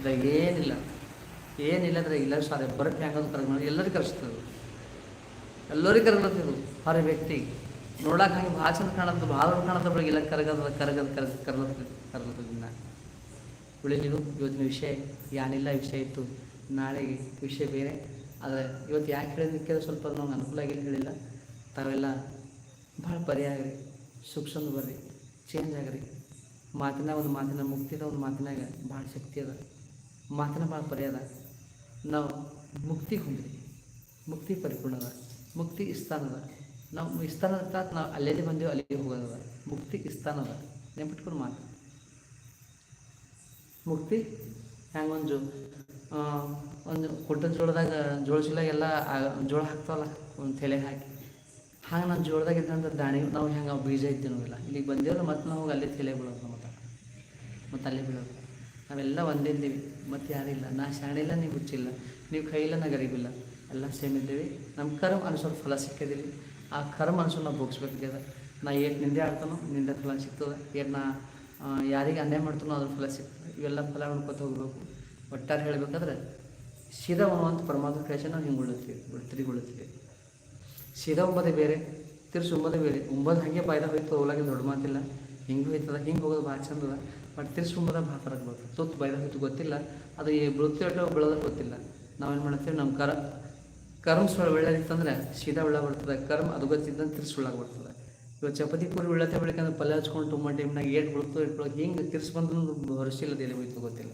ಇದಾಗ ಏನಿಲ್ಲ. ಏನಿಲ್ಲ ಅಂದ್ರೆ ಇಲ್ಲ ಸಾರಿ ಬರ್ಪಿ ಹ್ಯಾಂಗಂದು ಕರಗ ಎಲ್ಲರಿಗೂ ಕರೆಸ್ತದೆ ಎಲ್ಲರಿಗೂ ಕರಗತ್ತಿದ್ದು ಹೊರ ವ್ಯಕ್ತಿ. ನೋಡಕ್ಕೆ ಹಂಗೆ ಭಾಳ ಚಂದ ಕಾಣತ್ತೆ ಭಾಳ ಕಾಣತ್ತೆ ಬೆಳಗ್ಗೆ ಇಲ್ಲ ಕರಗದ ಕರಗದ ಕರಗ ಕರ್ಲತ್ತ ಕರಗತ್ತದಿನ್ನ ಉಳಿದಿದ್ದು ಇವತ್ತಿನ ವಿಷಯ. ಯಾನಿಲ್ಲ ವಿಷಯ ಇತ್ತು. ನಾಳೆಗೆ ವಿಷಯ ಬೇರೆ. ಆದರೆ ಇವತ್ತು ಯಾಕೆ ಹೇಳಿದಕ್ಕೆ ಸ್ವಲ್ಪ ನಮ್ಗೆ ಅನುಕೂಲ ಆಗಿಲ್ಲ ಹೇಳಿಲ್ಲ. ತಾವೆಲ್ಲ ಭಾಳ ಪರಿಹಾರ ರೀ ಸಂದು ಬರ್ರಿ ಚೇಂಜ್ ಆಗ್ರಿ. ಮಾತಿನ ಒಂದು ಮಾತಿನ ಮುಕ್ತಿದ ಒಂದು ಮಾತಿನಾಗ ಭಾಳ ಶಕ್ತಿ ಅದ. ಮಾತಿನ ಭಾಳ ಪರ್ಯಾದ ನಾವು ಮುಕ್ತಿ ಹೊಂದ್ರಿ, ಮುಕ್ತಿ ಪರಿಪೂರ್ಣ ಅದ, ಮುಕ್ತಿ ಇಸ್ತಾನದ ನಾವು ಅರ್ಥಾತ್ ನಾವು ಅಲ್ಲೇ ಬಂದೇವು, ಅಲ್ಲಿಗೆ ಹೋಗೋದದ ಮುಕ್ತಿ ಇಸ್ತಾನದ ನೆನ್ಪಿಟ್ಕೊಂಡು ಮಾತು. ಮುಕ್ತಿ ಹ್ಯಾಂಗೆ ಒಂದು ಜೋ ಆ, ಒಂದು ಕೊಟ್ಟ ಜೋಳದಾಗ ಜೋಳ ಎಲ್ಲ ಜೋಳ ಹಾಕ್ತಾವಲ್ಲ ಒಂದು ತಲೆ ಹಾಕಿ. ಹಾಗೆ ನಾನು ಜೋಳದಾಗ ಇದ್ದಂಥ ದಾಣಿ ನಾವು ಹೆಂಗೆ ಬೀಜ ಇದ್ದೀವಿ ನೋವಿಲ್ಲ ಇಲ್ಲಿಗೆ ಬಂದೇವಲ್ಲ ಮತ್ತೆ ನಾವು ಅಲ್ಲೇ ತಲೆ ಬೀಳೋದು ಮತ್ತೆ ಮತ್ತು ಅಲ್ಲೇ ಬೀಳೋದು ನಾವೆಲ್ಲ ಒಂದೇ ಇದ್ದೀವಿ. ಮತ್ತು ಯಾರಿಲ್ಲ ನಾ ಶಾಣಿಲ್ಲ ನೀವು ಹುಚ್ಚಿಲ್ಲ ನೀವು ಕೈಯಿಲ್ಲ ನಾ ಗರೀಬಿಲ್ಲ ಎಲ್ಲ ಸೇಮ್ ಇದ್ದೀವಿ. ನಮ್ಮ ಕರ್ಮ ಅನುಸಾರ ಫಲ ಸಿಕ್ಕಿದ್ದೀವಿ ಆ ಕರ್ಮ ಅನುಸಾರ ನಾವು ಭೋಗಿಸ್ಬೇಕಾಗ್ಯದ ನಾ ಏಟ್ ನಿಂದೆ ಆಡ್ತಾನೋ ನಿಂದೆ ಫಲ ಸಿಗ್ತದೆ. ಏನು ನಾ ಯಾರಿಗೆ ಅನ್ಯಾಯ ಮಾಡ್ತಾನೋ ಅದ್ರ ಫಲ ಸಿಗ್ತದೆ. ಇವೆಲ್ಲ ಫಲ ನೋಡ್ಕೊತ ಹೋಗ್ಬೇಕು. ಒಟ್ಟಾರೆ ಹೇಳಬೇಕಾದ್ರೆ ಸೀದಾ ಅಂತ ಪರಮಾತ್ಮ ಕ್ಲೇಶ ನಾವು ಹಿಂಗೆ ಉಳುತ್ತೀವಿ ತಿರುಗುಳುತ್ತೀವಿ ಸೀದಾ ಉಂಬದೆ ಬೇರೆ ತಿರುಸು ಉಂಬದೆ ಬೇರೆ. ಉಂಬದು ಹಾಗೆ ಪಾಯ್ದ ಹೋಯ್ತು ಅವಲಾಗಿ ದೊಡ್ಡ ಮಾತಿಲ್ಲ. ಹಿಂಗೆ ಹೋಯ್ತದ, ಹಿಂಗೆ ಹೋಗೋದು ಭಾಳ ಚಂದದ ಬಟ್ ತಿರ್ಸು ಉಂಬದ ಭಾಳ ಫರಕ್ ಬರ್ತದೆ. ತುತ್ತು ಬಾಯ್ದ ಹೋಯ್ತು ಗೊತ್ತಿಲ್ಲ. ಅದು ಈ ಅಟ್ಟು ಬೀಳೋದ ಗೊತ್ತಿಲ್ಲ. ನಾವೇನು ಮಾಡ್ತೀವಿ ನಮ್ಮ ಕರ, ಕರ್ಮ ಸುಳ್ಳ ಒಳ್ಳೆದಿತ್ತಂದ್ರೆ ಸೀದಾ ಉಳ್ಳ ಬರ್ತದೆ. ಕರ್ಮ ಅದು ಗೊತ್ತಿದ್ದಂಗೆ ತಿರ್ಸು ಉಳ್ಳಾಗ ಬರ್ತದೆ. ಇವಾಗ ಚಪಾತಿ ಪೂರಿ ಉಳ್ಳತೆ ಬೆಳಕಂದ್ರೆ ಪಲ್ಯ ಹಚ್ಕೊಂಡು ತುಂಬ ಟೈಮ್ನಾಗ ಏಟ್ ಬಿಡ್ತು ಇಟ್ಕೊಳಕ್ಕೆ ಹಿಂಗೆ ತಿರ್ಸು ಬಂದ್ರೂ ಭರಸಿಲ್ಲದೆ ಎಲ್ಲಿ ಹೋಯ್ತು ಗೊತ್ತಿಲ್ಲ.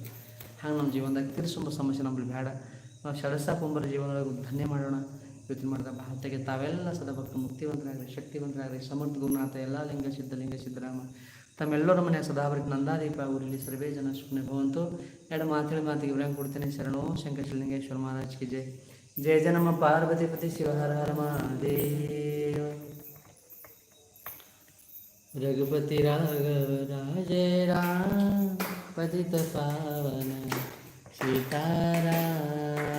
ಹಂಗೆ ನಮ್ಮ ಜೀವನದಾಗ ತಿರ್ಸೊಂಬ ಸಮಸ್ಯೆ ನಮ್ಮಲ್ಲಿ ಬೇಡ ನಾವು ಕುಂಬರ ಜೀವನದಾಗ ಧನ್ಯ ಮಾಡೋಣ. ಯೋಚನೆ ಮಾಡಿದ ಭಾರತಕ್ಕೆ ತಾವೆಲ್ಲ ಸದಭಕ್ತ ಮುಕ್ತಿವಂತರಾಗಲಿ ಶಕ್ತಿವಂತರಾಗಲಿ ಸಮರ್ಥ ಗುರುನಾಥ, ಎಲ್ಲ ಲಿಂಗ ಸಿದ್ಧಲಿಂಗ ಸಿದ್ಧರಾಮ ತಮ್ಮೆಲ್ಲರ ಮನೆ ಸದಾವರಿತ ನಂದಾದೀಪ. ಊರಲ್ಲಿ ಸರ್ವೇ ಜನ ಸುಮ್ಮನೆ ಭವಂತು. ಎರಡು ಮಾತಿನ ಮಾತಿಗೆ ಇವ್ರಂಗೆ ಕೊಡ್ತೇನೆ. ಶರಣೋ ಶಂಕರಲಿಂಗೇಶ್ವರ ಮಹಾರಾಜ್ ಜೈ. ಜಯ ಜನಮ ಪಾರ್ವತಿ ಪತಿ ಶಿವಹರ ಹರ ಮಹಾದೇವ. ರಘುಪತಿ ರಾಘವ ರಾಜೇ ರಾಮ. पतित पावन सीताराम